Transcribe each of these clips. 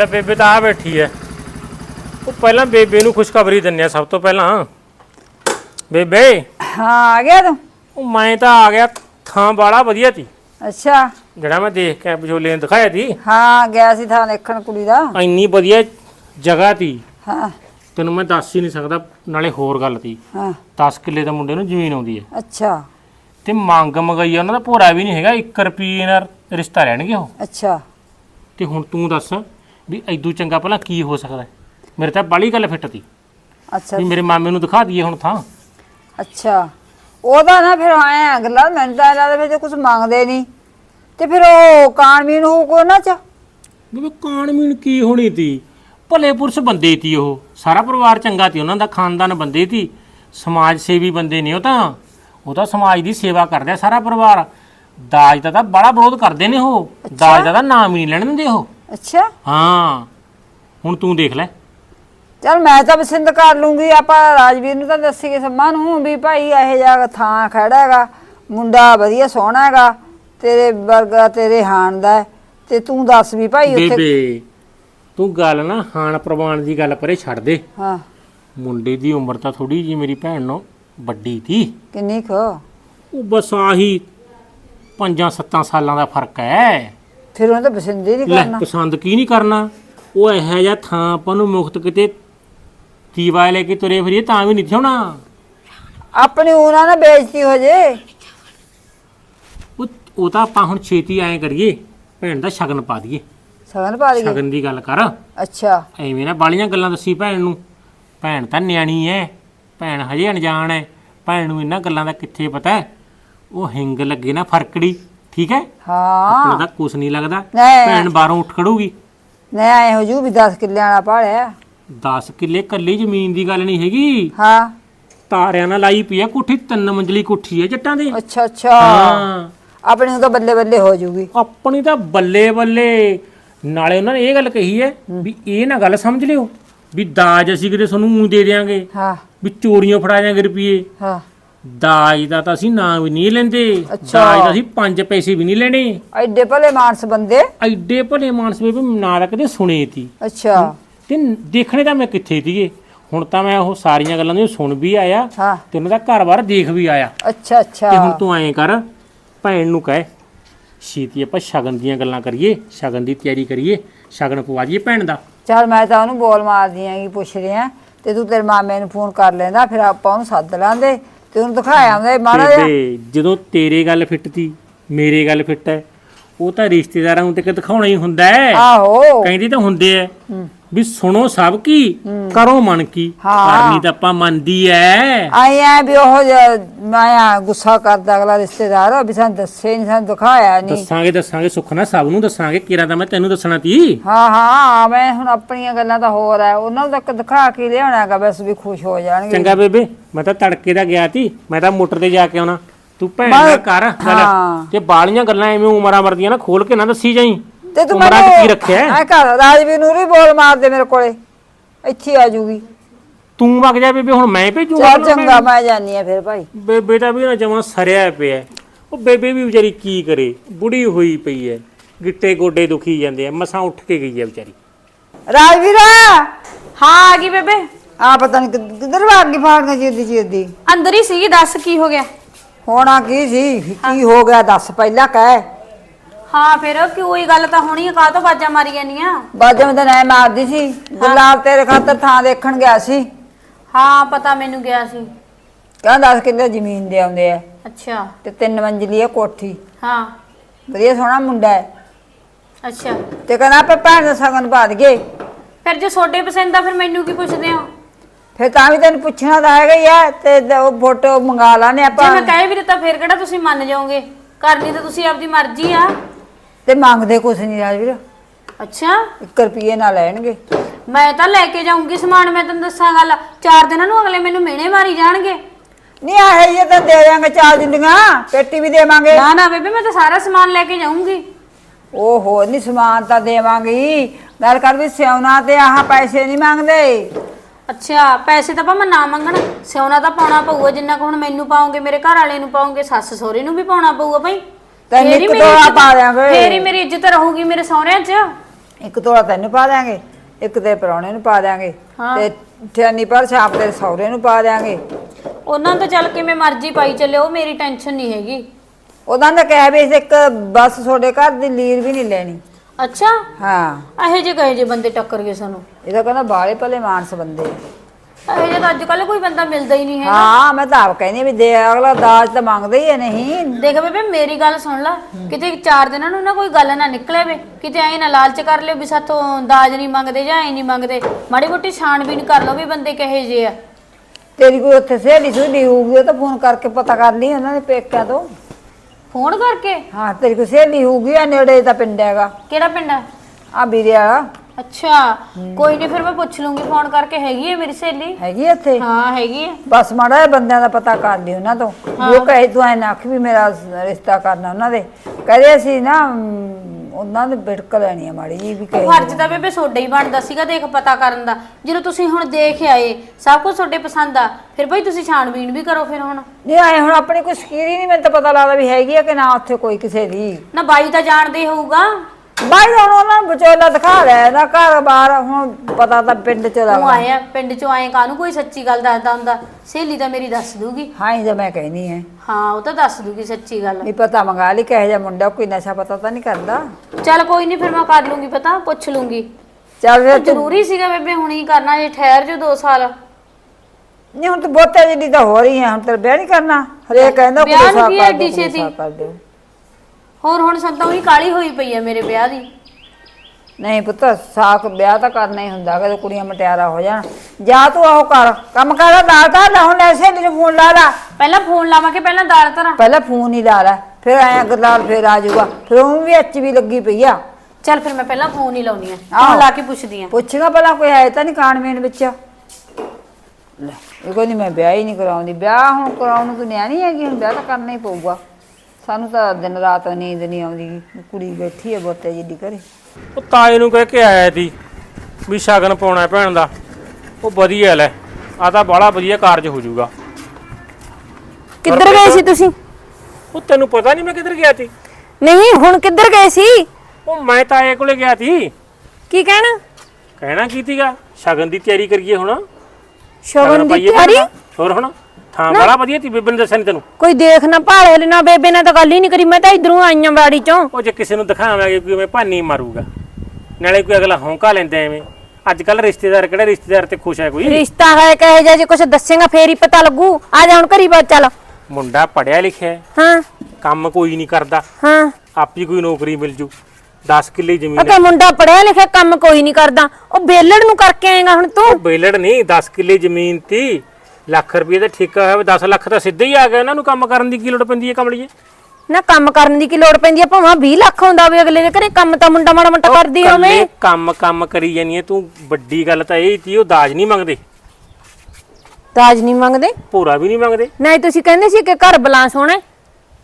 ਲੈ ਬੇਬੇ ਤਾਂ ਆ ਬੈਠੀ ਐ। ਉਹ ਪਹਿਲਾਂ ਬੇਬੇ ਨੂੰ ਖੁਸ਼ਖਬਰੀ ਦਿੰਨੇ ਆ ਸਭ ਤੋਂ ਪਹਿਲਾਂ। ਬੇਬੇ। ਹਾਂ ਆ ਗਿਆ ਤੂੰ? ਉਹ ਮੈਂ ਤਾਂ ਆ ਗਿਆ ਥਾਂ ਬਾਲਾ ਵਧੀਆ ਤੀ। ਅੱਛਾ। ਜਿਹੜਾ ਮੈਂ ਦੇਖ ਕੇ ਵਿਚੋਲੇ ਨੇ ਦਿਖਾਇਆ ਤੀ। ਹਾਂ ਗਿਆ ਸੀ ਥਾਂ ਦੇਖਣ ਕੁੜੀ ਦਾ। ਇੰਨੀ ਵਧੀਆ ਜਗ੍ਹਾ ਤੀ। ਹਾਂ। ਤੈਨੂੰ ਮੈਂ ਦੱਸ ਹੀ ਨਹੀਂ ਸਕਦਾ ਨਾਲੇ ਹੋਰ ਗੱਲ ਤੀ। ਹਾਂ। 10 ਕਿੱਲੇ ਦਾ ਮੁੰਡੇ ਨੂੰ ਜ਼ਮੀਨ ਆਉਂਦੀ ਹੈ ਅੱਛਾ। ਤੇ ਮੰਗ ਮਗਈ ਉਹਨਾਂ ਦਾ ਭੋਰਾ ਵੀ ਨਹੀਂ ਹੈਗਾ 1 ਰੁਪਏ ਨਾਲ ਰਿਸ਼ਤਾ ਰਹਿਣਗੇ ਉਹ। ਅੱਛਾ। ਤੇ ਹੁਣ ਤੂੰ ਦੱਸ ਵੀ ਐਦੂ ਚੰਗਾ ਭਲਾ ਕੀ ਹੋ ਸਕਦਾ ਹੈ? ਮੇਰੇ ਤਾਂ ਬਾਲੀ ਗੱਲ ਫਿੱਟ ਤੀ। ਅੱਛਾ। ਵੀ ਮੇਰੇ ਮਾਮੇ ਨੂੰ ਦਿਖਾ ਦਈਏ ਹੁਣ ਥਾਂ। ਅੱਛਾ। ਉਹਦਾ ਨਾ ਫਿਰ ਆਇਆ ਅਗਲਾ ਮੈਨੂੰ ਤਾਂ ਲੱਗਦਾ ਫਿਰ ਕੁਝ ਮੰਗਦੇ ਨਹੀਂ। ਤੇ ਫਿਰ ਉਹ ਕਾਨਵੀਨ ਹੋ ਕੋ ਨਾ ਚ? ਵੀ ਕਾਣਮੀਨ ਕੀ ਹੋਣੀ ਤੀ? ਭਲੇ ਪੁਰਸ਼ ਬੰਦੇ ਤੀ ਉਹ। ਸਾਰਾ ਪਰਿਵਾਰ ਚੰਗਾ ਤੀ ਉਹਨਾਂ ਦਾ ਖਾਨਦਾਨ ਬੰਦੇ ਤੀ। ਸਮਾਜ ਸੇਵੀ ਬੰਦੇ ਨੇ ਉਹ ਤਾਂ। ਉਹ ਤਾਂ ਸਮਾਜ ਦੀ ਸੇਵਾ ਕਰਦੇ ਆ ਸਾਰਾ ਪਰਿਵਾਰ। ਦਾਜ ਦਾ ਤਾਂ ਬੜਾ ਵਿਰੋਧ ਕਰਦੇ ਨੇ ਉਹ। ਦਾਜ ਦਾ ਤਾਂ ਨਾਮ ਹੀ ਨਹੀਂ ਲੈਣ ਦਿੰਦੇ ਉਹ। ਅੱਛਾ। ਹਾਂ ਹੁਣ ਤੂੰ ਦੇਖ ਲੈ। ਚਲ ਮੈਂ ਤਾਂ ਪਸੰਦ ਕਰ ਲੂੰਗੀ ਆਪਾਂ ਰਾਜਵੀਰ ਨੂੰ ਤਾਂ ਦੱਸੀਏ ਸੰਮਾ ਨੂੰ ਵੀ ਭਾਈ ਇਹ ਜਾ ਥਾਂ ਖੜਾ ਹੈਗਾ ਮੁੰਡਾ ਵਧੀਆ ਸੋਹਣਾ ਹੈਗਾ ਤੇਰੇ ਵਰਗਾ ਤੇਰੇ ਹਾਣ ਦਾ ਹੈ, ਤੇ ਤੂੰ ਦੱਸ ਵੀ ਭਾਈ ਉੱਥੇ ਬੇਬੇ ਤੂੰ ਗੱਲ ਨਾ ਹਾਨ ਪ੍ਰਵਾਨ ਦੀ ਗੱਲ ਪਰੇ ਛੱਡ ਦੇ। ਹਾਂ। ਮੁੰਡੇ ਦੀ ਉਮਰ ਤਾਂ ਥੋੜੀ ਜੀ ਮੇਰੀ ਭੈਣ ਨਾਲੋਂ ਵੱਡੀ ਤੀ। ਕਿੰਨੀ ਕੁ? ਉਹ ਬਸ ਆਹੀ ਪੰਜਾਂ ਸੱਤਾਂ ਸਾਲਾਂ ਦਾ ਫ਼ਰਕ ਹੈ। ਫਿਰ ਉਹਨੇ ਤਾਂ ਪਸੰਦ ਹੀ ਨਹੀਂ ਲੈ ਕਰਨਾ। ਪਸੰਦ ਕੀ ਨਹੀਂ ਕਰਨਾ? ਉਹ ਇਹੋ ਜਿਹਾ ਥਾਂ ਆਪਾਂ ਨੂੰ ਮੁਫਤ ਕਿਤੇ ਦੀਵਾ ਲੈ ਕੇ ਤੁਰੇ ਫਿਰੀਏ ਤਾਂ ਵੀ ਨਹੀਂ ਥਿਉਣਾ। ਆਪਣੀ ਉਹਨਾਂ ਨਾਲ ਬੇਇੱਜ਼ਤੀ ਹੋ ਜੇ। ਉਹ ਉਹ ਤਾਂ ਆਪਾਂ ਹੁਣ ਛੇਤੀ ਐਂ ਕਰੀਏ ਭੈਣ ਦਾ ਸ਼ਗਨ ਪਾ ਦਈਏ। ਸਗਨ ਪਾ ਲਈ ਸ਼ਗਨ ਦੀ ਗੱਲ ਕਰ। ਅੱਛਾ। ਐਵੇਂ ਨਾ ਬਾਲੀਆਂ ਗੱਲਾਂ ਦੱਸੀ ਭੈਣ ਨੂੰ। ਭੈਣ ਤਾਂ ਨਿਆਣੀ ਐ ਭੈਣ ਹਜੇ ਅਣਜਾਣ ਐ। ਭੈਣ ਨੂੰ ਇਹਨਾਂ ਗੱਲਾਂ ਦਾ ਕਿੱਥੇ ਪਤਾ ਉਹ ਹਿੰਗ ਲੱਗੇ ਨਾ ਫਰਕੜੀ। ਠੀਕ ਹੈ? ਹਾਂ। ਤਾਂ ਕੁਛ ਨਹੀਂ ਲੱਗਦਾ। ਭੈਣ ਬਾਹਰੋਂ ਉੱਠ ਖੜੂਗੀ। ਨਹੀਂ ਆਏ ਹੋ ਜੂ ਵੀ 10 ਕਿੱਲਿਆਂ ਵਾਲਾ ਪਾਲਿਆ 10 ਕਿੱਲੇ ਕੱਲੀ ਜ਼ਮੀਨ ਦੀ ਗੱਲ ਨਹੀਂ ਹੈਗੀ। ਹਾਂ। ਤਾਰਿਆਂ ਨਾਲ ਲਾਈ ਪਈ ਆ ਕੋਠੀ ਤਿੰਨ ਮੰਜ਼ਲੀ ਕੋਠੀ ਹੈ ਜੱਟਾਂ ਦੀ। ਅੱਛਾ ਅੱਛਾ। ਹਾਂ। ਆਪਣੀ ਨੂੰ ਤਾਂ ਬੱਲੇ ਬੱਲੇ ਹੋ ਜੂਗੀ ਆਪਣੀ ਤਾਂ ਬੱਲੇ ਬੱਲੇ। ਨਾਲੇ ਉਹਨਾਂ ਨੇ ਇਹ ਗੱਲ ਕਹੀ ਹੈ ਵੀ ਇਹ ਨਾ ਗੱਲ ਸਮਝ ਲਿਓ ਵੀ ਦਾਜ ਅਸੀਂ ਕਿਤੇ ਤੁਹਾਨੂੰ ਊਂ ਦੇ ਦੇਾਂਗੇ ਹਾਂ। ਵੀ ਚੋਰੀਆਂ ਫੜਾ ਜਾਾਂਗੇ ਰੁਪਏ ਹਾਂ। ਦਾਜ ਦਾ ਤਾਂ ਅਸੀਂ ਨਾਂ ਵੀ ਨਹੀਂ ਲੈਂਦੇ। ਅੱਛਾ। ਦਾਜ ਦਾ ਅਸੀਂ ਪੰਜ ਪੈਸੇ ਵੀ ਨਹੀਂ ਲੈਣੇ। ਐਡੇ ਭਲੇ ਮਾਨਸ ਬੰਦੇ? ਐਡੇ ਭਲੇ ਮਾਨਸ ਵੀ ਨਾਂ ਦਾ ਕਦੇ ਸੁਣੇ ਤੀ ਅੱਛਾ। ਤੇ ਦੇਖਣੇ ਤਾਂ ਮੈਂ ਕਿੱਥੇ ਤੀਏ ਹੁਣ ਤਾਂ ਮੈਂ ਉਹ ਸਾਰੀਆਂ ਗੱਲਾਂ ਨੂੰ ਸੁਣ ਵੀ ਆਇਆ ਹਾਂ। ਤੇ ਉਹਨਾਂ ਦਾ ਘਰ-ਬਾਰ ਦੇਖ ਵੀ ਆਇਆ। ਅੱਛਾ ਤੇ ਹੁਣ ਅੱਛਾ ਤੂੰ ਐਂ ਕਰ ਭੈਣ ਨੂੰ ਕਹਿ ਛੇਤੀ ਆਪਾਂ ਸ਼ਗਨ ਦੀਆਂ ਗੱਲਾਂ ਕਰੀਏ ਸ਼ਗਨ ਦੀ ਤਿਆਰੀ ਕਰੀਏ ਸ਼ਗਨ ਪਵਾ ਦਈਏ ਭੈਣ ਦਾ। ਚਲ ਮੈਂ ਤਾਂ ਉਹਨੂੰ ਬੋਲ ਮਾਰਦੀ ਆਂ ਕਿ ਪੁੱਛਦੇ ਆ ਤੇ ਤੂੰ ਤੇਰੇ ਮਾਮੇ ਨੂੰ ਫੋਨ ਕਰ ਲੈਂਦਾ ਫਿਰ ਆਪਾਂ ਉਹਨੂੰ ਸੱਦ ਲਾਂਦੇ। ਤੇ ਉਹਨੂੰ ਦਿਖਾਇਆ ਜਿਹਾ। ਬੇਬੇ ਜਦੋਂ ਤੇਰੇ ਗੱਲ ਫਿੱਟ ਤੀ ਮੇਰੇ ਗੱਲ ਫਿੱਟ ਹੈ ਉਹ ਤਾਂ ਰਿਸ਼ਤੇਦਾਰਾਂ ਨੂੰ ਤੇ ਕਿ ਦਿਖਾਉਣਾ ਹੀ ਹੁੰਦਾ ਹੈ ਆਹੋ। ਕਹਿੰਦੇ ਤਾਂ ਹੁੰਦੇ ਐ। ਵੀ ਸੁਣੋ ਸਭ ਕੀ ਕਰੋ ਮਨ ਕੀ। ਹਾਂ। ਕਰਨੀ ਤਾਂ ਆਪਾਂ ਮੰਨਦੀ ਐ। ਐ ਵੀ ਉਹ ਮਾਇਆ ਗੁੱਸਾ ਕਰਦਾ ਅਗਲਾ ਰਿਸ਼ਤੇਦਾਰ ਵੀ ਸਾਨੂੰ ਦੱਸੇ ਨਹੀਂ ਸਾਨੂੰ ਦਿਖਾਇਆ ਨਹੀਂ ਦੱਸਾਂਗੇ ਦੱਸਾਂਗੇ ਸੁੱਖ ਨਾਲ ਸਭ ਨੂੰ ਦੱਸਾਂਗੇ ਕਿਰਾਂ ਤਾਂ ਮੈਂ ਤੈਨੂੰ ਦੱਸਣਾ ਤੀ। ਹਾਂ ਹਾਂ ਮੈਂ ਹੁਣ ਆਪਣੀਆਂ ਗੱਲਾਂ ਤਾਂ ਹੋਰ ਐ ਉਹਨਾਂ ਨੂੰ ਤਾਂ ਦਿਖਾ ਕੇ ਲਿਆਉਣਾਗਾ ਬਸ ਵੀ ਖੁਸ਼ ਹੋ ਜਾਣਗੇ। ਚੰਗਾ ਬੇਬੇ ਮੈਂ ਤਾਂ ਤੜਕੇ ਦਾ ਗਿਆ ਤੀ ਮੈਂ ਤਾਂ ਮੋਟਰ ਤੇ ਜਾ ਕੇ ਆਉਣਾ। ਤੂੰ ਭੈਣ ਨਾਲ ਕਰ ਗੱਲ ਹਾਂ। ਤੇ ਬਾਲੀਆਂ ਗੱਲਾਂ ਐਵੇਂ ਉਮਰਾਂ ਮਰਦੀਆਂ ਨਾ ਖੋਲ ਕੇ ਨਾ ਦੱਸੀ ਜਾਈ। ਤੇ ਤੂੰ ਉਮਰਾਂ 'ਚ ਕੀ ਰੱਖਿਆ ਹੈ? ਐ ਕਰ ਰਾਜਵੀਰ ਨੂੰ ਵੀ ਬੋਲ ਮਾਰ ਦੇ ਮੇਰੇ ਕੋਲੇ। ਇੱਥੇ ਆ ਜੂਗੀ। ਤੂੰ ਵਗ ਜਾ ਬੇਬੇ ਹੁਣ ਮੈਂ ਭੇਜੂਗਾ ਚੱਲ ਚੰਗਾ ਮੈਂ ਜਾਨੀ ਆ ਫਿਰ ਭਾਈ। ਬੇਬੇ ਦਾ ਵੀ ਨਾ ਜਮਾ ਸਰਿਆ ਪਿਆ ਉਹ ਬੇਬੇ ਵੀ ਵਿਚਾਰੀ ਕੀ ਕਰੇ? ਬੁੜੀ ਹੋਈ ਪਈ ਐ ਗਿੱਟੇ ਗੋਡੇ ਦੁਖੀ ਜਾਂਦੇ ਆ। ਮਸਾਂ ਉੱਠ ਕੇ ਗਈ ਐ ਵਿਚਾਰੀ। ਰਾਜਵੀਰ! ਹਾਂ ਆ ਗਈ ਬੇਬੇ। ਆ ਪਤਾ ਨਹੀਂ ਕਿੱਧਰ ਭਾਗ ਗਈ ਫਾੜੀਆਂ ਚੀਰਦੀ ਚੀਰਦੀ ਅੰਦਰ ਹੀ ਸੀਗੀ ਦੱਸ ਕੀ ਹੋ ਗਿਆ? ਹੋਣਾ ਕੀ ਸੀ? ਕੀ ਹੋ ਗਿਆ? ਦੱਸ ਪਹਿਲਾਂ ਕਹਿ। ਹਾਂ ਫਿਰ ਕਿ ਉਹੀ ਗੱਲ ਤਾਂ ਹੋਣੀ ਆ? ਕਾਹ ਤੋਂ ਬਾਜਾਂ ਮਾਰੀ ਜਾਂਦੀਆਂ ਬਾਜੇ ਮੈਂ ਤਾਂ ਐ ਮਾਰਦੀ ਸੀ ਗੁਲਾਬ ਤੇਰੇ ਖਾਤਰ ਥਾਂ ਦੇਖਣ ਗਿਆ ਸੀ। ਹਾਂ ਪਤਾ ਮੈਨੂੰ ਗਿਆ ਸੀ। ਕਹਿੰਦਾ 10 ਕਿੱਲੇ ਜ਼ਮੀਨ ਦੇ ਆਉਂਦੇ ਆ। ਅੱਛਾ। ਤੇ ਤਿੰਨ ਮੰਜ਼ਲੀ ਹੈ ਕੋਠੀ। ਹਾਂ। ਵਧੀਆ ਸੋਹਣਾ ਮੁੰਡਾ ਹੈ। ਅੱਛਾ। ਤੇ ਕਹਿੰਦਾ ਆਪਾਂ ਭੈਣ ਦਾ ਸਗਨ ਪਾ ਦਈਏ। ਫਿਰ ਜੇ ਛੋਡੇ ਪਸੰਦ ਆ ਫਿਰ ਮੈਨੂੰ ਕੀ ਪੁੱਛਦੇ ਹੋ? ਫਿਰ ਤਾਂ ਵੀ ਤੈਨੂੰ ਪੁੱਛਣਾ ਤਾਂ ਹੈਗਾ ਹੀ ਆ ਤੇ ਦ- ਉਹ ਫੋਟੋ ਮੰਗਾ ਲਾਨੇ ਜੇ ਆਪਾਂ। ਮੈਂ ਕਹਿ ਵੀ ਦਿੱਤਾ ਫਿਰ ਕਿਹੜਾ ਤੁਸੀਂ ਮੰਨ ਜਾਓਗੇ? ਕਰਨੀ ਤਾਂ ਤੁਸੀਂ ਆਪਦੀ ਮਰਜ਼ੀ ਆ। ਤੇ ਮੰਗਦੇ ਕੁਛ ਨਹੀਂ ਰਾਜਵੀਰ ਅੱਛਾ। 1 ਰੁਪਏ ਨਾਲ ਲੈਣਗੇ। ਮੈਂ ਤਾਂ ਲੈ ਕੇ ਜਾਊਂਗੀ ਸਮਾਨ ਮੈਂ ਤੈਨੂੰ ਦੱਸਾਂ ਗੱਲ। ਚਾਰ ਦਿਨਾਂ ਨੂੰ ਅਗਲੇ ਮੈਨੂੰ ਮਿਹਣੇ ਮਾਰੀ ਜਾਣਗੇ। ਨਹੀਂ ਆਹੇ ਇਹ ਤਾਂ ਦੇ ਦਿਆਂਗੇ ਚਾਰ ਜਿੰਦੀਆਂ ਪੇਟੀ ਵੀ ਦੇਵਾਂਗੇ। ਨਾ ਨਾ ਬੇਬੇ ਮੈਂ ਤਾਂ ਸਾਰਾ ਸਮਾਨ ਲੈ ਕੇ ਜਾਊਂਗੀ। ਓਹੋ ਨਹੀਂ ਸਮਾਨ ਤਾਂ ਦੇਵਾਂਗੇ। ਗੱਲ ਕਰ ਵੀ ਸਿਉਣਾ ਤੇ ਆਹ ਪੈਸੇ ਨਹੀਂ ਮੰਗਦੇ। ਅੱਛਾ ਪੈਸੇ ਤਾਂ ਭਾਵੇਂ ਨਾ ਮੰਗਣ। ਸਿਉਣਾ ਤਾਂ ਪਾਉਣਾ ਪਊਗਾ ਜਿੰਨਾ ਕੁ ਹੁਣ ਮੈਨੂੰ ਪਾਉਂਗੇ ਮੇਰੇ ਘਰ ਵਾਲੇ ਨੂੰ ਪਾਉਂਗੇ ਸੱਸ ਸਹੁਰੇ ਨੂੰ ਵੀ ਪਾਉਣਾ ਪਊਗਾ ਭਾਈ। ਤੈਨੂੰ ਫੇਰ ਹੀ ਇੱਕ ਮੇਰੀ ਇੱਜ਼ਤ- ਪਾ ਦਿਆਂਗੇ। ਫੇਰ ਹੀ ਮੇਰੀ ਇੱਜ਼ਤ ਰਹੂਗੀ ਮੇਰੇ ਸਹੁਰਿਆਂ 'ਚ? ਇੱਕ ਤੋਲਾ ਤੈਨੂੰ ਪਾ ਦਿਆਂਗੇ ਇੱਕ ਤੇ ਪਰੌਣੇ ਨੂੰ ਪਾ ਦਿਆਂਗੇ ਹਾਂ। ਤੇ ਠਿਆਨੀ ਪਰ ਛਾਪ ਤੇ ਸਹੁਰੇ ਨੂੰ ਪਾ ਦਿਆਂਗੇ। ਉਹਨਾਂ ਨੂੰ ਤਾਂ ਚੱਲ ਕਿਵੇਂ ਮਰਜ਼ੀ ਪਾਈ ਚੱਲੇ ਉਹ ਮੇਰੀ ਟੈਨਸ਼ਨ ਨਹੀਂ ਹੈਗੀ। ਉਹਨਾਂ ਨੇ ਕਿਹਾ ਵੀ ਅਸੀਂ ਇੱਕ ਬਸ ਤੁਹਾਡੇ ਘਰ ਦੀ ਲੀਰ ਵੀ ਨਹੀਂ ਲੈਣੀ। ਅੱਛਾ? ਹਾਂ। ਇਹੋ ਜਿਹੇ ਕਹੇ ਜੇ ਬੰਦੇ ਟੱਕਰ ਗਏ ਸਾਨੂੰ। ਇਹਦਾ ਕਹਿੰਦਾ ਬਾਲੇ ਭਲੇ ਮਾਨਸ ਬੰਦੇ ਆ। ਇਹੋ ਤਾਂ ਅੱਜ ਕੱਲ ਕੋਈ ਬੰਦਾ ਮਿਲਦਾ ਹੀ ਨਹੀਂ ਹੈ ਹਾਂ ਮੈਂ ਤਾਂ ਆਪ ਕਹਿੰਦੀ ਵੀ ਦੇ ਅਗਲਾ ਦਾਜ ਤਾਂ ਮੰਗਦਾ ਹੀ ਹੈ ਨਹੀਂ। ਦੇਖ ਬੇਬੇ ਮੇਰੀ ਗੱਲ ਸੁਣ ਲੈ। ਕਿਤੇ ਚਾਰ ਦਿਨਾਂ ਨੂੰ ਨਾ ਕੋਈ ਗੱਲ ਨਾ ਨਿਕਲੇ ਵੇ। ਕਿਤੇ ਐ ਨਾ ਲਾਲਚ ਕਰ ਲਿਓ ਵੀ ਸਾਥੋਂ ਦਾਜ ਨਹੀਂ ਮੰਗਦੇ ਜਾਂ ਐ ਨਹੀਂ ਮੰਗਦੇ। ਮਾੜੀ ਮੋਟੀ ਛਾਣਬੀਨ ਕਰ ਲਓ ਵੀ ਬੰਦੇ ਕਹੇ ਜੇ ਆ। ਤੇਰੀ ਕੋਈ ਉੱਥੇ ਸਹੇਲੀ ਸੁਹਲੀ ਹੋਊਗੀ ਉਹ ਤਾਂ ਫੋਨ ਕਰਕੇ ਪਤਾ ਕਰ ਲਈ ਉਹਨਾਂ ਦੇ ਪੇਕਿਆਂ ਤੋਂ। ਫੋਨ ਕਰਕੇ? ਹਾਂ ਤੇਰੀ ਕੋਈ ਸਹੇਲੀ ਹੋਊਗੀ ਆ ਨੇੜੇ ਦਾ ਪਿੰਡ ਹੈਗਾ। ਕਿਹੜਾ ਪਿੰਡ ਹੈ ਆ ਵੀਰੇ ਵਾਲਾ ਅੱਛਾ ਕੋਈ ਨਹੀਂ ਫਿਰ ਮੈਂ ਪੁੱਛ ਲੂੰਗੀ ਫੋਨ ਕਰਕੇ ਹੈਗੀ ਹੈ ਮੇਰੀ ਸਹੇਲੀ? ਹੈਗੀ ਆ ਇੱਥੇ? ਹਾਂ ਹੈਗੀ ਹੈ। ਬਸ ਮਾੜਾ ਜਿਹਾ ਬੰਦਿਆਂ ਦਾ ਪਤਾ ਕਰ ਲਈ ਉਹਨਾਂ ਤੋਂ ਵੀ ਉਹ ਕਹੇ ਤੂੰ ਐ ਨਾ ਆਖ ਵੀ ਮੇਰਾ ਰਿਸ਼ਤਾ ਕਰਨਾ ਉਹਨਾਂ ਦੇ। ਕਹਦੇ ਸੀ ਨਾ ਅਮ, ਉਹਨਾਂ ਦੇ ਬਿੜਕ ਲੈਣੀ ਆ ਮਾੜੀ ਜੀ ਵੀ ਕਹੇ। ਫਰਜ਼ ਤਾਂ ਬੇਬੇ ਸੋਡਾ ਹੀ ਬਣਦਾ ਸੀਗਾ ਦੇਖ ਪਤਾ ਕਰਨ ਦਾ। ਜਦੋਂ ਤੁਸੀਂ ਹੁਣ ਦੇਖ ਆਏ ਸਭ ਕੁਝ ਤੁਹਾਡੇ ਪਸੰਦ ਆ ਫਿਰ ਭਾਈ ਤੁਸੀਂ ਛਾਣਬੀਨ ਵੀ ਕਰੋ ਫਿਰ ਹੁਣ। ਨਹੀਂ ਆਏ ਹੁਣ ਆਪਣੀ ਕੋਈ ਸਕੀਰੀ ਨਹੀਂ ਮੈਨੂੰ ਤਾਂ ਪਤਾ ਲੱਗਦਾ ਵੀ ਹੈਗੀ ਆ ਕਿ ਨਾ ਉੱਥੇ ਕੋਈ ਕਿਸੇ ਦੀ। ਨਾ ਬਾਈ ਤਾਂ ਜਾਣਦੇ ਹੀ ਹੋਊਗਾ। ਬਾਈ ਹੁਣ ਉਹਨਾਂ ਨੂੰ ਵਿਚੋਲਾ ਦਿਖਾ ਲਿਆ ਨਾ ਘਰ ਬਾਹਰ ਹੁਣ ਪਤਾ ਤਾਂ ਪਿੰਡ ਚ ਤੂੰ ਲੱਗਦਾ ਆਇਆ ਪਿੰਡ ਚੋਂ ਆਏ ਕਾਹਨੂੰ ਕੋਈ ਸੱਚੀ ਗੱਲ ਦੱਸਦਾ ਹੁੰਦਾ? ਸਹੇਲੀ ਤਾਂ ਮੇਰੀ ਦੱਸ ਦੂਗੀ ਹਾਂ ਇਹ ਤਾਂ ਮੈਂ ਕਹਿਨੀ ਹੈ। ਹਾਂ ਉਹ ਤਾਂ ਦੱਸ ਦੂਗੀ ਸੱਚੀ ਗੱਲ। ਨਹੀਂ ਪਤਾ ਮੰਗਾ ਲਈ ਕਹੇ ਜਿਹਾ ਮੁੰਡਾ ਕੋਈ ਨਸ਼ਾ ਪਤਾ ਤਾਂ ਨਹੀਂ ਕਰਦਾ। ਚੱਲ ਕੋਈ ਨਹੀਂ ਫਿਰ ਮੈਂ ਕਰ ਲੂੰਗੀ ਪਤਾ ਪੁੱਛ ਲੂੰਗੀ। ਚੱਲ ਫਿਰ ਤੂੰ ਜ਼ਰੂਰੀ ਸੀਗਾ ਬੇਬੇ ਹੁਣੀ ਕਰਨਾ ਜੇ ਠਹਿਰ ਜੋ 2 ਸਾਲ। ਨਹੀਂ ਹੁਣ ਤੂੰ ਬਹੁਤੇ ਜਿਹੜੀ ਤਾਂ ਹੋ ਰਹੀ ਹੈ ਹੁਣ ਤੇਰਾ ਵਿਆਹ ਨਹੀਂ ਕਰਨਾ। ਹਰੇਕ ਕਹਿੰਦਾ ਵਿਆਹ ਕੁੜੀ ਨੂੰ ਸਾਫ਼ ਕੀ ਕਰ ਐਡੀ ਦਿਓ ਕੁੜੀ ਛੇਤੀ? ਸਾਫ਼ ਕਰ ਦਿਓ। ਹੋਰ ਹੁਣ ਸੰਤਾਂ ਉਹੀ ਕਾਲੀ ਹੋਈ ਪਈ ਆ ਮੇਰੇ ਵਿਆਹ ਦੀ। ਨਹੀਂ ਪੁੱਤ ਸਾਕ ਵਿਆਹ ਤਾਂ ਕਰਨਾ ਹੀ ਹੁੰਦਾ ਕਿ ਕੁੜੀਆਂ ਮਟਿਆਰਾ ਹੋ ਜਾਣ। ਜਾ ਤੂੰ ਉਹ ਕਰ ਕੰਮ ਕਰ ਨਾਲ ਤਾਂ ਨਾ ਹੁਣ ਐਸੇ ਨੂੰ ਫੋਨ ਲਾ ਲਾ। ਪਹਿਲਾਂ ਫੋਨ ਲਾਵਾਂ ਕਿ ਪਹਿਲਾਂ ਦਾਲ ਧਰਾਂ? ਪਹਿਲਾਂ ਫੋਨ ਹੀ ਲਾ ਲੈ ਫਿਰ ਆਇਆ ਗਰਲਾਲ ਫਿਰ ਆ ਜਾਊਗਾ ਫਿਰ ਉਹ ਵੀ ਅੱਛੀ ਵੀ ਲੱਗੀ ਪਈ ਆ। ਚੱਲ ਫਿਰ ਮੈਂ ਪਹਿਲਾਂ ਫੋਨ ਹੀ ਲਾਉਣੀ ਆ ਆਹੋ। ਫੋਨ ਲਾ ਕੇ ਪੁੱਛਦੀ ਆ। ਪੁੱਛਗਾ ਪਹਿਲਾਂ ਕੋਈ ਹੈ ਤਾਂ ਨਹੀਂ ਕਾਣ ਮੇਨ ਵਿੱਚ। ਲੈ ਇਹ ਕੋਈ ਨਹੀਂ ਮੈਂ ਵਿਆਹ ਹੀ ਨਹੀਂ ਕਰਾਉਂਦੀ ਵਿਆਹ ਹੁਣ ਕਰਾਉਣ ਨੂੰ ਕੋਈ ਨਿਆਣੀ ਹੈਗੀ ਹੁਣ ਵਿਆਹ ਤਾਂ ਕਰਨਾ ਹੀ ਪਊਗਾ। ਸਾਨੂੰ ਤਾਂ ਦਿਨ ਰਾਤ ਨੀਂਦ ਨਹੀਂ ਆਉਂਦੀ। ਕੁੜੀ ਬੈਠੀ ਹੈ ਬੋਤੇ ਜਿੱਡੀ ਘਰੇ। ਉਹ ਤਾਏ ਨੂੰ ਕਹਿ ਕੇ ਆਇਆ ਸੀ ਵੀ ਸ਼ਗਨ ਪਾਉਣਾ ਭੈਣ ਦਾ। ਉਹ ਵਧੀਆ ਲੈ ਆ ਤਾਂ ਬੜਾ ਵਧੀਆ ਕਾਰਜ ਹੋ ਜਾਊਗਾ। ਕਿੱਧਰ ਗਏ ਸੀ ਤੁਸੀਂ? ਉਹ ਤੈਨੂੰ ਪਤਾ ਨਹੀਂ ਮੈਂ ਕਿੱਧਰ ਗਿਆ ਸੀ। ਨਹੀਂ ਹੁਣ ਕਿੱਧਰ ਗਏ ਸੀ? ਉਹ ਮੈਂ ਤਾਏ ਕੋਲੇ ਗਿਆ ਸੀ। ਕੀ ਕਹਿਣਾ? ਕਹਿਣਾ ਕੀ ਤੀਗਾ ਸ਼ਗਨ ਦੀ ਤਿਆਰੀ ਕਰੀਏ ਹੁਣ। ਸ਼ਗਨ ਦੀ ਪਾਈਏ ਤਿਆਰੀ? ਭੈਣ ਦਾ। ਹੋਰ ਹੁਣ। ਥਾਂ ਬੜਾ ਵਧੀਆ ਤੀ ਬੇਬੇ ਨੇ ਦੱਸਿਆ ਨੀ ਤੈਨੂੰ। ਕੋਈ ਦੇਖ ਨਾ ਭਾਲੇ ਲੈ ਨਾ ਬੇਬੇ ਨਾਲ ਤਾਂ ਗੱਲ ਹੀ ਨਹੀਂ ਕਰੀ ਮੈਂ ਤਾਂ ਇਧਰੋਂ ਆਈਆਂ ਬਾੜੀ ਚੋਂ। ਉਹ ਜੇ ਕਿਸੇ ਨੂੰ ਦਿਖਾਵਾਂਗੇ ਕੋਈ ਮੈਂ ਭਾਨੀ ਮਾਰੂਗਾ ਨਾਲੇ ਕੋਈ ਅਗਲਾ ਹੌਂਕਾ ਲੈਂਦਾ ਐਵੇਂ। ਅੱਜ ਕੱਲ ਰਿਸ਼ਤੇਦਾਰ ਕਿਹੜਾ ਰਿਸ਼ਤੇਦਾਰ ਤੇ ਖੁਸ਼ ਹੈ ਕੋਈ? ਰਿਸ਼ਤਾ ਹੈ ਕਹੇ ਜਾ ਜੇ ਕੁਛ ਦੱਸੇਗਾ ਫੇਰ ਹੀ ਪਤਾ ਲੱਗੂ। ਆ ਜਾ ਹੁਣ ਘਰੀ ਬਾਤ ਚੱਲ। ਮੁੰਡਾ ਪੜਿਆ ਲਿਖਿਆ ਹੈ, ਹਾਂ। ਕੰਮ ਕੋਈ ਨਹੀਂ ਕਰਦਾ। ਹਾਂ। ਆਪੀ ਕੋਈ ਨੌਕਰੀ ਮਿਲ ਜੂ। 10 ਕਿੱਲੇ ਜ਼ਮੀਨ ਹੈ। ਅਕੇ ਮੁੰਡਾ ਪੜਿਆ ਲਿਖਿਆ ਕੰਮ ਕੋਈ ਨਹੀਂ ਕਰਦਾ। ਉਹ ਬੇਲੜ ਨੂੰ ਕਰਕੇ ਆਏਗਾ ਹੁਣ ਤੂੰ। ਉਹ ਬੇਲੜ ਨਹੀਂ 10 ਕਿੱਲੇ ਜ਼ਮੀਨ ਤੀ। ਲੱਖ ਰੁਪਏ ਦਾ ਠੇਕਾ ਹੋਇਆ 10 ਲੱਖ ਤਾਂ ਸਿੱਧਾ ਹੀ ਆ ਗਿਆ ਉਹਨਾਂ ਨੂੰ ਕੰਮ ਕਰਨ ਦੀ ਕੀ ਲੋੜ ਪੈਂਦੀ ਹੈ ਕਮਲੀਏ? ਨਾ ਕੰਮ ਕਰਨ ਦੀ ਕੀ ਲੋੜ ਪੈਂਦੀ ਆ ਭਾਵੇਂ 20 ਲੱਖ ਹੁੰਦਾ ਵੀ ਅਗਲੇ ਦੇ ਘਰੇ ਕੰਮ ਤਾਂ ਮੁੰਡਾ ਮਾੜਾ ਮੋਟਾ ਕਰਦੀ ਹੋਵੇ। ਕੰਮ ਕੰਮ ਕਰੀ ਜਾਨੀ ਹੈ ਤੂੰ ਵੱਡੀ ਗੱਲ ਤਾਂ ਇਹ ਤੀ ਉਹ ਦਾਜ ਨਹੀਂ ਮੰਗਦੇ। ਦਾਜ ਨਹੀਂ ਮੰਗਦੇ? ਭੋਰਾ ਵੀ ਨਹੀਂ ਮੰਗਦੇ। ਨਹੀਂ ਤੁਸੀਂ ਕਹਿੰਦੇ ਸੀ ਕਿ ਘਰ ਬਲਾਂਸ ਹੋਣਾ ਹੈ।